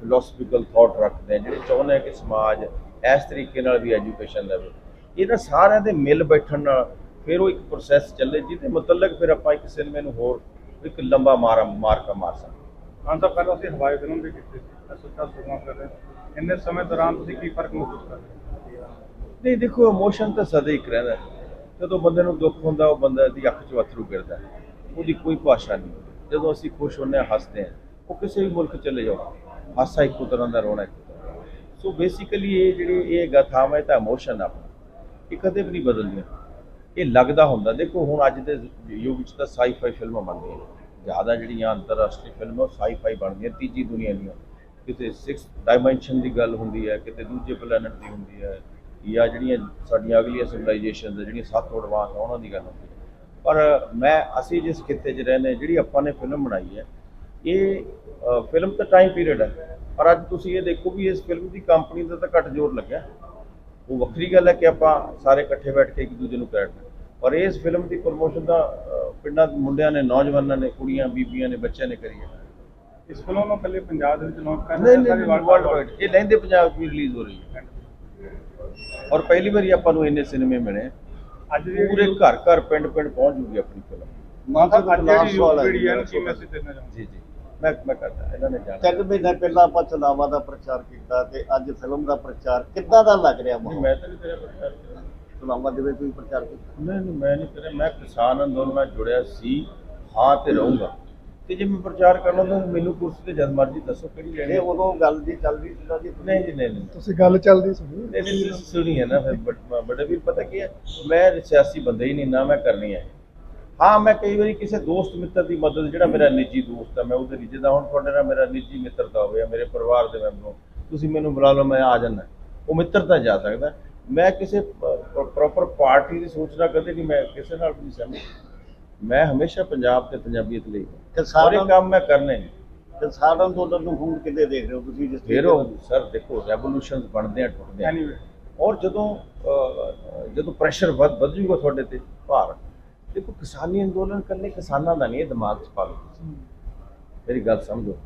[SPEAKER 1] ਫਿਲਾਸਫੀਕਲ ਥਾਟ ਰੱਖਦੇ ਆ, ਜਿਹੜੇ ਚਾਹੁੰਦੇ ਆ ਕਿ ਸਮਾਜ ਇਸ ਤਰੀਕੇ ਨਾਲ ਵੀ ਐਜੂਕੇਸ਼ਨ ਲਵੇ। ਇਹਨਾਂ ਸਾਰਿਆਂ ਦੇ ਮਿਲ ਬੈਠਣ ਨਾਲ ਫਿਰ ਉਹ ਇੱਕ ਪ੍ਰੋਸੈਸ ਚੱਲੇ ਜਿਹਦੇ ਮੁਤਲਕ ਫਿਰ ਆਪਾਂ ਇੱਕ ਸਿਨੇਮੇ ਨੂੰ ਹੋਰ ਇੱਕ ਲੰਬਾ ਮਾਰ ਮਾਰਕਾ ਮਾਰ ਸਕਦੇ
[SPEAKER 6] ਹਾਂ ਤਾਂ ਪਹਿਲਾਂ ਅਸੀਂ ਹਵਾਈ ਫਿਲਮ ਵੀ ਕੀਤੀ ਸੀ ਸੁੱਚਾ ਸੁਰਮਾ ਕਰ ਰਹੇ ਹਾਂ। ਇੰਨੇ ਸਮੇਂ ਦੌਰਾਨ ਤੁਸੀਂ ਕੀ ਫ਼ਰਕ ਮਹਿਸੂਸ ਕਰ ਰਹੇ ਹੋ
[SPEAKER 1] ਨਹੀਂ ਦੇਖੋ ਇਮੋਸ਼ਨ ਤਾਂ ਸਦਾ ਹੀ ਰਹਿੰਦਾ ਹੈ। ਜਦੋਂ ਬੰਦੇ ਨੂੰ ਦੁੱਖ ਹੁੰਦਾ ਉਹ ਬੰਦੇ ਦੀ ਅੱਖ 'ਚ ਅਥਰੂ ਗਿਰਦਾ ਹੈ। ਉਹਦੀ ਕੋਈ ਭਾਸ਼ਾ ਨਹੀਂ ਜਦੋਂ ਅਸੀਂ ਖੁਸ਼ ਹੁੰਦੇ ਹਾਂ ਹੱਸਦੇ ਹਾਂ ਉਹ ਕਿਸੇ ਵੀ ਮੁਲਕ ਚਲੇ ਜਾਓ ਹਾਸਾ ਇੱਕੋ ਤਰ੍ਹਾਂ ਦਾ ਰੋਣਾ ਇੱਕੋ। ਸੋ ਬੇਸਿਕਲੀ ਇਹ ਜਿਹੜੀ ਇਹ ਗਾਥਾਵਾਂ ਇਹ ਤਾਂ ਇਮੋਸ਼ਨ ਆਪਣਾ ਇਹ ਕਦੇ ਵੀ ਨਹੀਂ ਬਦਲਦੀਆਂ। ਇਹ ਲੱਗਦਾ ਹੁੰਦਾ। ਦੇਖੋ, ਹੁਣ ਅੱਜ ਦੇ ਯੁੱਗ ਵਿੱਚ ਤਾਂ ਸਾਈ-ਫਾਈ ਫਿਲਮਾਂ ਬਣਦੀਆਂ ਜ਼ਿਆਦਾ ਜਿਹੜੀਆਂ ਅੰਤਰਰਾਸ਼ਟਰੀ ਫਿਲਮਾਂ ਉਹ ਸਾਈ-ਫਾਈ ਬਣਦੀਆਂ ਤੀਜੀ ਦੁਨੀਆ ਦੀਆਂ। ਕਿਤੇ 6 ਡਾਈਮੈਂਸ਼ਨ ਦੀ ਗੱਲ ਹੁੰਦੀ ਹੈ, ਕਿਤੇ ਦੂਜੇ ਪਲੈਨਟ ਦੀ ਹੁੰਦੀ ਹੈ, ਜਾਂ ਜਿਹੜੀਆਂ ਸਾਡੀਆਂ ਅਗਲੀਆਂ ਸਿਵਲਾਈਜੇਸ਼ਨ ਜਿਹੜੀਆਂ ਸੱਤ ਐਡਵਾਂਸ ਆ, ਉਹਨਾਂ ਦੀ ਗੱਲ ਹੁੰਦੀ ਹੈ। ਪਰ ਮੈਂ ਅਸੀਂ ਜਿਸ ਖਿੱਤੇ 'ਚ ਰਹਿੰਦੇ ਜਿਹੜੀ ਆਪਾਂ ਨੇ ਫਿਲਮ ਬਣਾਈ ਹੈ, ਇਹ ਫਿਲਮ ਤਾਂ ਟਾਈਮ ਪੀਰੀਅਡ ਹੈ। ਪਰ ਅੱਜ ਤੁਸੀਂ ਇਹ ਦੇਖੋ ਵੀ ਇਸ ਫਿਲਮ ਦੀ ਕੰਪਨੀ ਦਾ ਤਾਂ ਘੱਟ ਜ਼ੋਰ ਲੱਗਿਆ। ਉਹ ਵੱਖਰੀ ਗੱਲ ਹੈ ਕਿ ਆਪਾਂ ਸਾਰੇ ਇਕੱਠੇ ਬੈਠ ਕੇ ਇੱਕ ਦੂਜੇ ਨੂੰ ਕਰੈਟ ਔਰ ਇਸ ਫਿਲਮ ਦੀ ਪ੍ਰਮੋਸ਼ਨ ਦਾ ਪਿੰਡਾਂ ਦੇ ਮੁੰਡਿਆਂ ਨੇ ਨੌਜਵਾਨਾਂ ਨੇ ਕੁੜੀਆਂ ਬੀਬੀਆਂ ਨੇ ਬੱਚਿਆਂ ਨੇ ਕਰੀ ਹੈ।
[SPEAKER 6] ਇਸ ਫਿਲਮ ਨੂੰ ਪਹਿਲੇ ਪੰਜਾਬ ਦੇ ਵਿੱਚ ਲਾਂਚ ਕਰਨਾ
[SPEAKER 1] ਨਹੀਂ
[SPEAKER 6] ਹੈ,
[SPEAKER 1] ਨਹੀਂ
[SPEAKER 6] ਸਾਰੀ
[SPEAKER 1] ਵਰਲਡ ਵਾਈਡ ਇਹ ਲਹਿੰਦੇ ਪੰਜਾਬ 'ਚ ਵੀ ਰਿਲੀਜ਼ ਹੋ ਰਹੀ ਹੈ। ਔਰ ਪਹਿਲੀ ਵਾਰੀ ਆਪਾਂ ਨੂੰ ਇੰਨੇ ਸਿਨੇਮੇ ਮਿਲੇ।
[SPEAKER 6] ਅੱਜ ਦੀ
[SPEAKER 1] ਪੂਰੇ ਘਰ ਘਰ ਪਿੰਡ ਪਿੰਡ ਪਹੁੰਚ ਜੂਗੀ ਆਪਣੀ ਫਿਲਮ
[SPEAKER 3] ਜੀ
[SPEAKER 6] ਮੈਸੇਜ ਦੇਣਾ ਚਾਹੁੰਦੇ
[SPEAKER 1] ਜੀ ਜੀ। ਮੈਂ ਮੈਂ ਕਰਦਾ ਇਹਨਾਂ ਨੇ ਜਾਣਾ।
[SPEAKER 3] ਤਿੰਨ ਮਹੀਨੇ ਪਹਿਲਾਂ ਆਪਾਂ ਚੁਣਾਵਾਂ ਦਾ ਪ੍ਰਚਾਰ ਕੀਤਾ ਤੇ ਅੱਜ ਫਿਲਮ ਦਾ ਪ੍ਰਚਾਰ ਕਿੱਦਾਂ ਦਾ ਲੱਗ ਰਿਹਾ
[SPEAKER 1] ਨਹੀਂ,
[SPEAKER 3] ਮਾਹੌਲ?
[SPEAKER 1] ਮੈਂ ਤਾਂ ਨਹੀਂ ਤੇਰਾ ਪ੍ਰਚਾਰ ਕੀਤਾ।
[SPEAKER 3] ਚੁਣਾਵਾਂ ਦੇ ਵਿੱਚ ਵੀ ਪ੍ਰਚਾਰ ਕੀਤਾ?
[SPEAKER 1] ਨਹੀਂ ਨਹੀਂ ਮੈਂ ਨਹੀਂ ਕਰਿਆ ਮੈਂ ਕਿਸਾਨ ਅੰਦੋਲਨ ਨਾਲ ਜੁੜਿਆ ਸੀ ਹਾਂ ਤੇ ਰਹੂੰਗਾ। ਤੇ ਜੇ ਮੈਂ ਪ੍ਰਚਾਰ ਕਰਨਾ ਤਾਂ ਮੈਨੂੰ ਕੁਰਸੀ ਤੇ ਜਦ ਮਰਜ਼ੀ ਦੱਸੋ ਕਿਹੜੀ ਲੈਣੀ।
[SPEAKER 3] ਇਹ ਉਦੋਂ ਗੱਲ ਦੀ ਚੱਲ ਰਹੀ ਸੀ ਨਾ ਜੀ।
[SPEAKER 1] ਨਹੀਂ ਜੀ ਨਹੀਂ ਨਹੀਂ।
[SPEAKER 7] ਤੁਸੀਂ ਗੱਲ ਚੱਲਦੀ ਸੁਣੀ।
[SPEAKER 1] ਨਹੀਂ ਨਹੀਂ ਤੁਸੀਂ ਸੁਣੀ ਹੈ ਨਾ ਫਿਰ ਬਟ- ਬੜੇ ਵੀਰ ਪਤਾ ਕੀ ਹੈ? ਮੈਂ ਸਿਆਸੀ ਬੰਦਾ ਹੀ ਨਹੀਂ ਨਾ ਮੈਂ ਕਰਨੀ ਹੈ। ਹਾਂ ਮੈਂ ਕਈ ਵਾਰੀ ਕਿਸੇ ਦੋਸਤ ਮਿੱਤਰ ਦੀ ਮਦਦ ਜਿਹੜਾ ਮੇਰਾ ਨਿੱਜੀ ਦੋਸਤ ਹੈ ਮੈਂ ਉਹਦੇ ਲਈ ਜਿੱਦਾਂ ਹੁਣ ਤੁਹਾਡੇ ਨਾਲ ਮੇਰਾ ਨਿੱਜੀ ਮਿੱਤਰਤਾ ਹੋਵੇ ਜਾਂ ਮੇਰੇ ਪਰਿਵਾਰ ਦੇ ਮੈਂਬਰ ਤੁਸੀਂ ਮੈਨੂੰ ਬੁਲਾ ਲਓ ਮੈਂ ਆ ਜਾਣਾ ਉਹ ਮਿੱਤਰਤਾ ਜਾ ਸਕਦਾ। ਮੈਂ ਕਿਸੇ ਪ੍ਰੋਪਰ ਪਾਰਟੀ ਦੀ ਸੋਚਣਾ ਕਦੇ ਨਹੀਂ ਮੈਂ ਕਿਸੇ ਨਾਲ ਵੀ ਨਹੀਂ ਸਹਿਮਤ। ਮੈਂ ਹਮੇਸ਼ਾ ਪੰਜਾਬ ਤੇ ਪੰਜਾਬੀਅਤ ਲਈ
[SPEAKER 3] ਕਿਸਾਨ
[SPEAKER 1] ਇਹ ਕੰਮ ਮੈਂ ਕਰਨੇ ਨੇ।
[SPEAKER 3] ਕਿਸਾਨ ਅੰਦੋਲਨ ਨੂੰ ਹੁਣ ਕਿਤੇ ਦੇਖ ਰਹੇ ਹੋ ਤੁਸੀਂ ਜਿਸ
[SPEAKER 1] ਫਿਰ ਉਹ ਸਰ ਦੇਖੋ ਰੈਵੋਲੂਸ਼ਨਸ ਬਣਦੇ ਆ ਟੁੱਟਦੇ ਆ। ਔਰ ਜਦੋਂ ਜਦੋਂ ਪ੍ਰੈਸ਼ਰ ਵੱਧ ਵੱਧ ਜੂਗਾ ਤੁਹਾਡੇ ਤੇ ਭਾਰ। ਦੇਖੋ ਕਿਸਾਨੀ ਅੰਦੋਲਨ ਕਰਨੇ ਕਿਸਾਨਾਂ ਦਾ ਨਹੀਂ ਇਹ ਦਿਮਾਗ 'ਚ ਪਾ ਲਓ ਮੇਰੀ ਗੱਲ ਸਮਝੋ।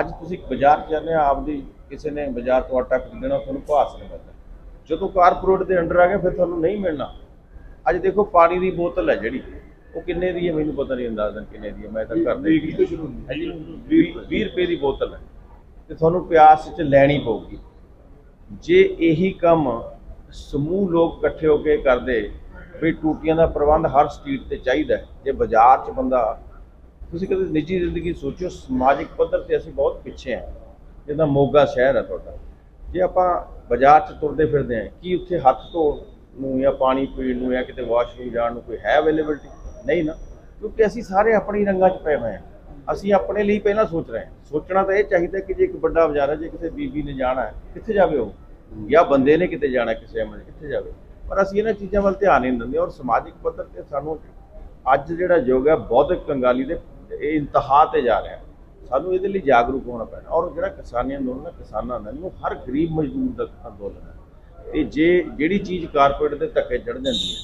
[SPEAKER 1] ਅੱਜ ਤੁਸੀਂ ਬਾਜ਼ਾਰ 'ਚ ਜਾਂਦੇ ਆ ਆਪਦੀ ਕਿਸੇ ਨੇ ਬਾਜ਼ਾਰ ਤੋਂ ਆਟਾ ਖਰੀਦਣਾ ਤੁਹਾਨੂੰ ਭਾਸ ਨਹੀਂ ਮਿਲਦਾ। ਜਦੋਂ ਕਾਰਪੋਰੇਟ ਦੇ ਅੰਡਰ ਆ ਗਿਆ ਫਿਰ ਤੁਹਾਨੂੰ ਨਹੀਂ ਮਿਲਣਾ। ਅੱਜ ਦੇਖੋ ਪਾਣੀ ਦੀ ਬੋਤਲ ਹੈ ਜਿਹੜੀ ਉਹ ਕਿੰਨੇ ਦੀ ਹੈ ਮੈਨੂੰ ਪਤਾ ਨਹੀਂ ਅੰਦਾਜ਼ਨ ਕਿੰਨੇ ਦੀ ਹੈ ਮੈਂ ਤਾਂ ਘਰ ਦੇ
[SPEAKER 6] ਤੋਂ ਸ਼ੁਰੂ
[SPEAKER 1] ਹੈ। ਜੀ 20 ਰੁਪਏ ਦੀ ਬੋਤਲ ਹੈ। ਤੇ ਤੁਹਾਨੂੰ ਪਿਆਸ 'ਚ ਲੈਣੀ ਪਊਗੀ। ਜੇ ਇਹੀ ਕੰਮ ਸਮੂਹ ਲੋਕ ਇਕੱਠੇ ਹੋ ਕੇ ਕਰਦੇ ਵੀ ਟੂਟੀਆਂ ਦਾ ਪ੍ਰਬੰਧ ਹਰ ਸਟਰੀਟ ਤੇ ਚਾਹੀਦਾ ਹੈ। ਜੇ ਬਾਜ਼ਾਰ 'ਚ ਬੰਦਾ, ਤੁਸੀਂ ਕਦੇ ਨਿੱਜੀ ਜ਼ਿੰਦਗੀ ਸੋਚੋ ਸਮਾਜਿਕ ਪੱਧਰ ਤੇ ਅਸੀਂ ਬਹੁਤ ਪਿੱਛੇ ਹਾਂ। ਜਿੱਦਾਂ ਮੋਗਾ ਸ਼ਹਿਰ ਹੈ ਤੁਹਾਡਾ। ਜੇ ਆਪਾਂ ਬਾਜ਼ਾਰ 'ਚ ਤੁਰਦੇ ਫਿਰਦੇ ਹਾਂ, ਕੀ ਉੱਥੇ ਹੱਥ ਧੋਣ ਨੂੰ ਜਾਂ ਪਾਣੀ ਪੀਣ ਨੂੰ ਜਾਂ ਕਿਤੇ ਵਾਸ਼ਰੂਮ ਜਾਣ ਨੂੰ ਕੋਈ ਹੈ ਅਵੇਲੇਬਿਲਟੀ ਨਹੀਂ ਨਾ। ਕਿਉਂਕਿ ਅਸੀਂ ਸਾਰੇ ਆਪਣੀ ਰੰਗਾਂ 'ਚ ਪਏ ਹੋਏ ਹਾਂ। ਅਸੀਂ ਆਪਣੇ ਲਈ ਪਹਿਲਾਂ ਸੋਚ ਰਹੇ ਹਾਂ। ਸੋਚਣਾ ਤਾਂ ਇਹ ਚਾਹੀਦਾ ਕਿ ਜੇ ਇੱਕ ਵੱਡਾ ਬਾਜ਼ਾਰ ਹੈ, ਜੇ ਕਿਸੇ ਬੀਬੀ ਨੇ ਜਾਣਾ ਹੈ, ਕਿੱਥੇ ਜਾਵੇ ਉਹ? ਜਾਂ ਬੰਦੇ ਨੇ ਕਿਤੇ ਜਾਣਾ ਕਿਸੇ ਅਮਲ ਕਿੱਥੇ ਜਾਵੇ? ਪਰ ਅਸੀਂ ਇਹਨਾਂ ਚੀਜ਼ਾਂ ਵੱਲ ਧਿਆਨ ਨਹੀਂ ਦਿੰਦੇ ਔਰ ਸਮਾਜਿਕ ਪੱਧਰ ਤੇ ਸਾਨੂੰ ਅੱਜ ਜਿਹੜਾ ਯੁੱਗ ਹੈ ਬੌਧਿਕ ਕੰਗਾਲੀ ਦੇ ਇਹ ਇੰਤਹਾ ਤੇ ਜਾ ਰਿਹਾ ਸਾਨੂੰ ਇਹਦੇ ਲਈ ਜਾਗਰੂਕ ਹੋਣਾ ਪੈਣਾ ਔਰ ਜਿਹੜਾ ਕਿਸਾਨੀ ਅੰਦੋਲਨ ਹੈ ਕਿਸਾਨਾਂ ਦਾ ਨਹੀਂ ਉਹ ਹਰ ਗਰੀਬ ਮਜ਼ਦੂਰ ਦਾ ਅੰਦੋਲਨ ਹੈ। ਤੇ ਜੇ ਜਿਹੜੀ ਚੀਜ਼ ਕਾਰਪੋਰੇਟ ਦੇ ਧੱਕੇ ਚੜ ਜਾਂਦੀ ਹੈ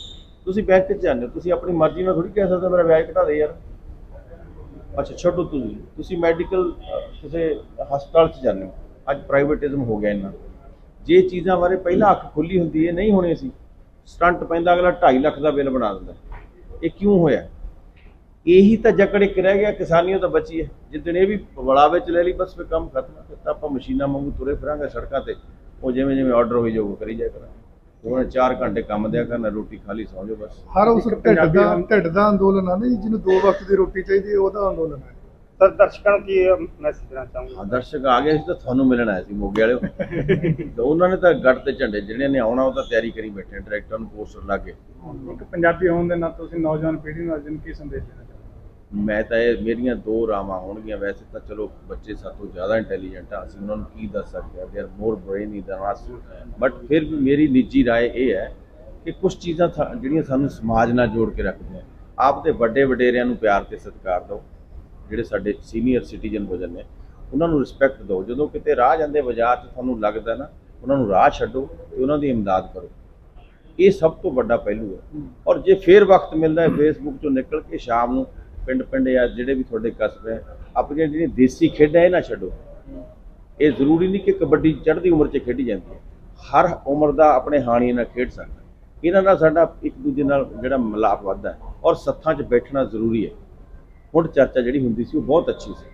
[SPEAKER 1] ਤੁਸੀਂ ਬੈਂਕ 'ਚ ਜਾਂਦੇ ਹੋ ਤੁਸੀਂ ਆਪਣੀ ਮਰਜ਼ੀ ਨਾਲ ਥੋੜੀ ਕਹਿ ਸਕਦੇ ਹੋ, ਮੇਰਾ ਵਿਆਜ ਘਟਾ ਦੇ ਯਾਰ। ਅੱਛਾ ਛੱਡੋ ਤੁਸੀਂ। ਤੁਸੀਂ ਮੈਡੀਕਲ ਕਿਸੇ ਹਸਪਤਾਲ 'ਚ ਜਾਂਦੇ ਹੋ। ਅੱਜ ਪ੍ਰਾਈਵੇਟਿਜ਼ਮ ਹੋ ਗਿਆ ਇੰਨਾ। ਜੇ ਚੀਜ਼ਾਂ ਬਾਰੇ ਪਹਿਲਾਂ ਅੱਖ ਖੁੱਲੀ ਹੁੰਦੀ ਹੈ ਨਹੀਂ ਹੋਣੀ ਸੀ ਸਟੰਟ ਪੈਂਦਾ ਅਗਲਾ 2.5 ਲੱਖ ਦਾ ਬਿੱਲ ਬਣਾ ਦਿੰਦਾ। ਇਹ ਕਿਉਂ ਹੋਇਆ? ਇਹੀ ਤਾਂ ਜਕੜ ਇੱਕ ਰਹਿ ਗਿਆ ਕਿਸਾਨੀਆਂ ਤਾਂ ਬਚੀ ਹੈ ਜਿੱਦਣ ਇਹ ਵੀ ਵੜਾ ਵਿੱਚ ਲੈ ਲਈ ਬਸ ਫਿਰ ਕੰਮ ਖਤਮ ਫਿਰ ਤਾਂ ਆਪਾਂ ਮਸ਼ੀਨਾਂ ਵਾਂਗੂ ਤੁਰੇ ਫਿਰਾਂਗੇ ਸੜਕਾਂ ਤੇ। ਉਹ ਜਿਵੇਂ ਜਿਵੇਂ ਆਰਡਰ ਹੋਈ ਜਾਊਗਾ ਕਰੀ ਜਾਇਆ ਕਰਾਂਗੇ। ਉਹਨਾਂ 4 ਘੰਟੇ ਕੰਮ ਦਿਆ ਕਰਨਾ ਰੋਟੀ ਖਾ ਲਈ ਸੌਂ ਜਾਓ ਬਸ।
[SPEAKER 7] ਹਰ ਉਸ ਢਿੱਡ ਦਾ ਢਿੱਡ ਦਾ ਅੰਦੋਲਨ ਆ ਨਾ ਜਿਹਨੂੰ ਦੋ ਵਕਤ ਦੀ ਰੋਟੀ ਚਾਹੀਦੀ ਹੈ ਉਹਦਾ ਅੰਦੋਲਨ ਹੈ
[SPEAKER 6] ਸਰ ਦਰਸ਼ਕਾਂ ਨੂੰ ਕੀ ਮੈਸੇਜ ਦੇਣਾ ਚਾਹੁੰਗੇ
[SPEAKER 1] ਹਾਂ ਦਰਸ਼ਕ ਆ ਗਏ ਸੀ ਤਾਂ ਤੁਹਾਨੂੰ ਮਿਲਣ ਆਏ ਸੀ ਮੋਗੇ ਵਾਲਿਓ ਤੇ ਉਹਨਾਂ ਨੇ ਤਾਂ ਗੱਡ ਤੇ ਝੰਡੇ ਜਿਹੜੇ ਨੇ ਆਉਣਾ ਉਹ ਤਾਂ ਤਿਆਰੀ ਕਰੀ ਬੈਠੇ ਡਾਇਰੈਕਟਰ ਨੂੰ ਪੋਸਟਰ ਲਾ ਕੇ
[SPEAKER 6] ਇੱਕ ਪੰਜਾਬੀ ਹੋਣ ਦੇ ਨਾਤੇ ਤੁਸੀਂ ਨੌਜਵਾਨ ਪੀੜ੍ਹੀ ਨੂੰ ਅੱਜ ਨੂੰ ਕੀ ਸੰਦੇਸ਼ ਦੇਣਾ ਚਾਹੁੰਦੇ
[SPEAKER 1] ਮੈਂ ਤਾਂ ਇਹ ਮੇਰੀਆਂ ਦੋ ਰਾਵਾਂ ਹੋਣਗੀਆਂ ਵੈਸੇ ਤਾਂ ਚਲੋ ਬੱਚੇ ਸਾਤੋਂ ਜ਼ਿਆਦਾ ਇੰਟੈਲੀਜੈਂਟ ਆ ਅਸੀਂ ਉਹਨਾਂ ਨੂੰ ਕੀ ਦੱਸ ਸਕਦੇ ਆ they are more brainy than us but ਫਿਰ ਵੀ ਮੇਰੀ ਨਿੱਜੀ رائے ਇਹ ਹੈ ਕਿ ਕੁਝ ਚੀਜ਼ਾਂ ਥਾ- ਜਿਹੜੀਆਂ ਸਾਨੂੰ ਸਮਾਜ ਨਾਲ ਜੋੜ ਕੇ ਰੱਖਦੀਆਂ ਆਪ ਦੇ ਵੱਡੇ ਵਡੇਰਿਆਂ ਨੂੰ ਪਿਆਰ ਤੇ ਸਤਿਕਾਰ ਦਿਓ ਜਿਹੜੇ ਸਾਡੇ ਸੀਨੀਅਰ ਸਿਟੀਜ਼ਨ ਹੋ ਜਾਂਦੇ ਉਹਨਾਂ ਨੂੰ ਰਿਸਪੈਕਟ ਦਿਓ। ਜਦੋਂ ਕਿਤੇ ਰਾਹ ਜਾਂਦੇ ਬਾਜ਼ਾਰ 'ਚ ਤੁਹਾਨੂੰ ਲੱਗਦਾ ਨਾ ਉਹਨਾਂ ਨੂੰ ਰਾਹ ਛੱਡੋ ਤੇ ਉਹਨਾਂ ਦੀ ਇਮਦਾਦ ਕਰੋ। ਇਹ ਸਭ ਤੋਂ ਵੱਡਾ ਪਹਿਲੂ ਹੈ। ਔਰ ਜੇ ਫੇਰ ਵਕਤ ਮਿਲਦਾ ਹੈ ਫੇਸਬੁੱਕ ਤੋਂ ਨਿਕਲ ਕੇ ਸ਼ਾਮ ਨੂੰ ਪਿੰਡ ਪਿੰਡ ਜਾਂ ਜਿਹੜੇ ਵੀ ਤੁਹਾਡੇ ਕਸਬੇ ਹੈ, ਆਪਣੀਆਂ ਜਿਹੜੀਆਂ ਦੇਸੀ ਖੇਡਾਂ ਇਹ ਨਾ ਛੱਡੋ। ਇਹ ਜ਼ਰੂਰੀ ਨਹੀਂ ਕਿ ਕਬੱਡੀ ਚੜ੍ਹਦੀ ਉਮਰ 'ਚ ਖੇਡੀ ਜਾਂਦੀ ਹੈ। ਹਰ ਉਮਰ ਦਾ ਆਪਣੇ ਹਾਣੀ ਨਾਲ ਖੇਡ ਸਕਦਾ ਇਹਨਾਂ ਨਾਲ ਸਾਡਾ ਇੱਕ ਦੂਜੇ ਨਾਲ ਜਿਹੜਾ ਮਿਲਾਪ ਵੱਧਦਾ ਔਰ ਸੱਥਾਂ 'ਚ ਬੈਠਣਾ ਜ਼ਰੂਰੀ ਹੈ। ਹੁਣ ਚਰਚਾ ਜਿਹੜੀ ਹੁੰਦੀ ਸੀ ਉਹ ਬਹੁਤ ਅੱਛੀ ਸੀ।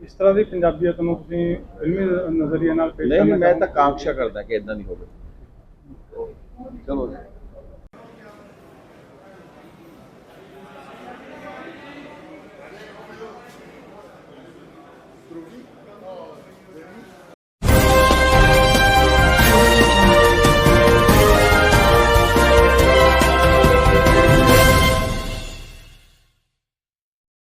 [SPEAKER 6] ਇਸ ਤਰ੍ਹਾਂ ਦੀ ਪੰਜਾਬੀਅਤ ਨੂੰ ਤੁਸੀਂ ਫਿਲਮੀ ਨਜ਼ਰੀਏ ਨਾਲ ਪੇਸ਼
[SPEAKER 1] ਨਹੀਂ
[SPEAKER 6] ਕਰਨਾ
[SPEAKER 1] ਮੈਂ ਤਾਂ? ਕਾਂਕਸ਼ਾ ਕਰਦਾ ਕਿ ਇਦਾਂ ਦੀ ਹੋਵੇ।
[SPEAKER 3] ਚਲੋ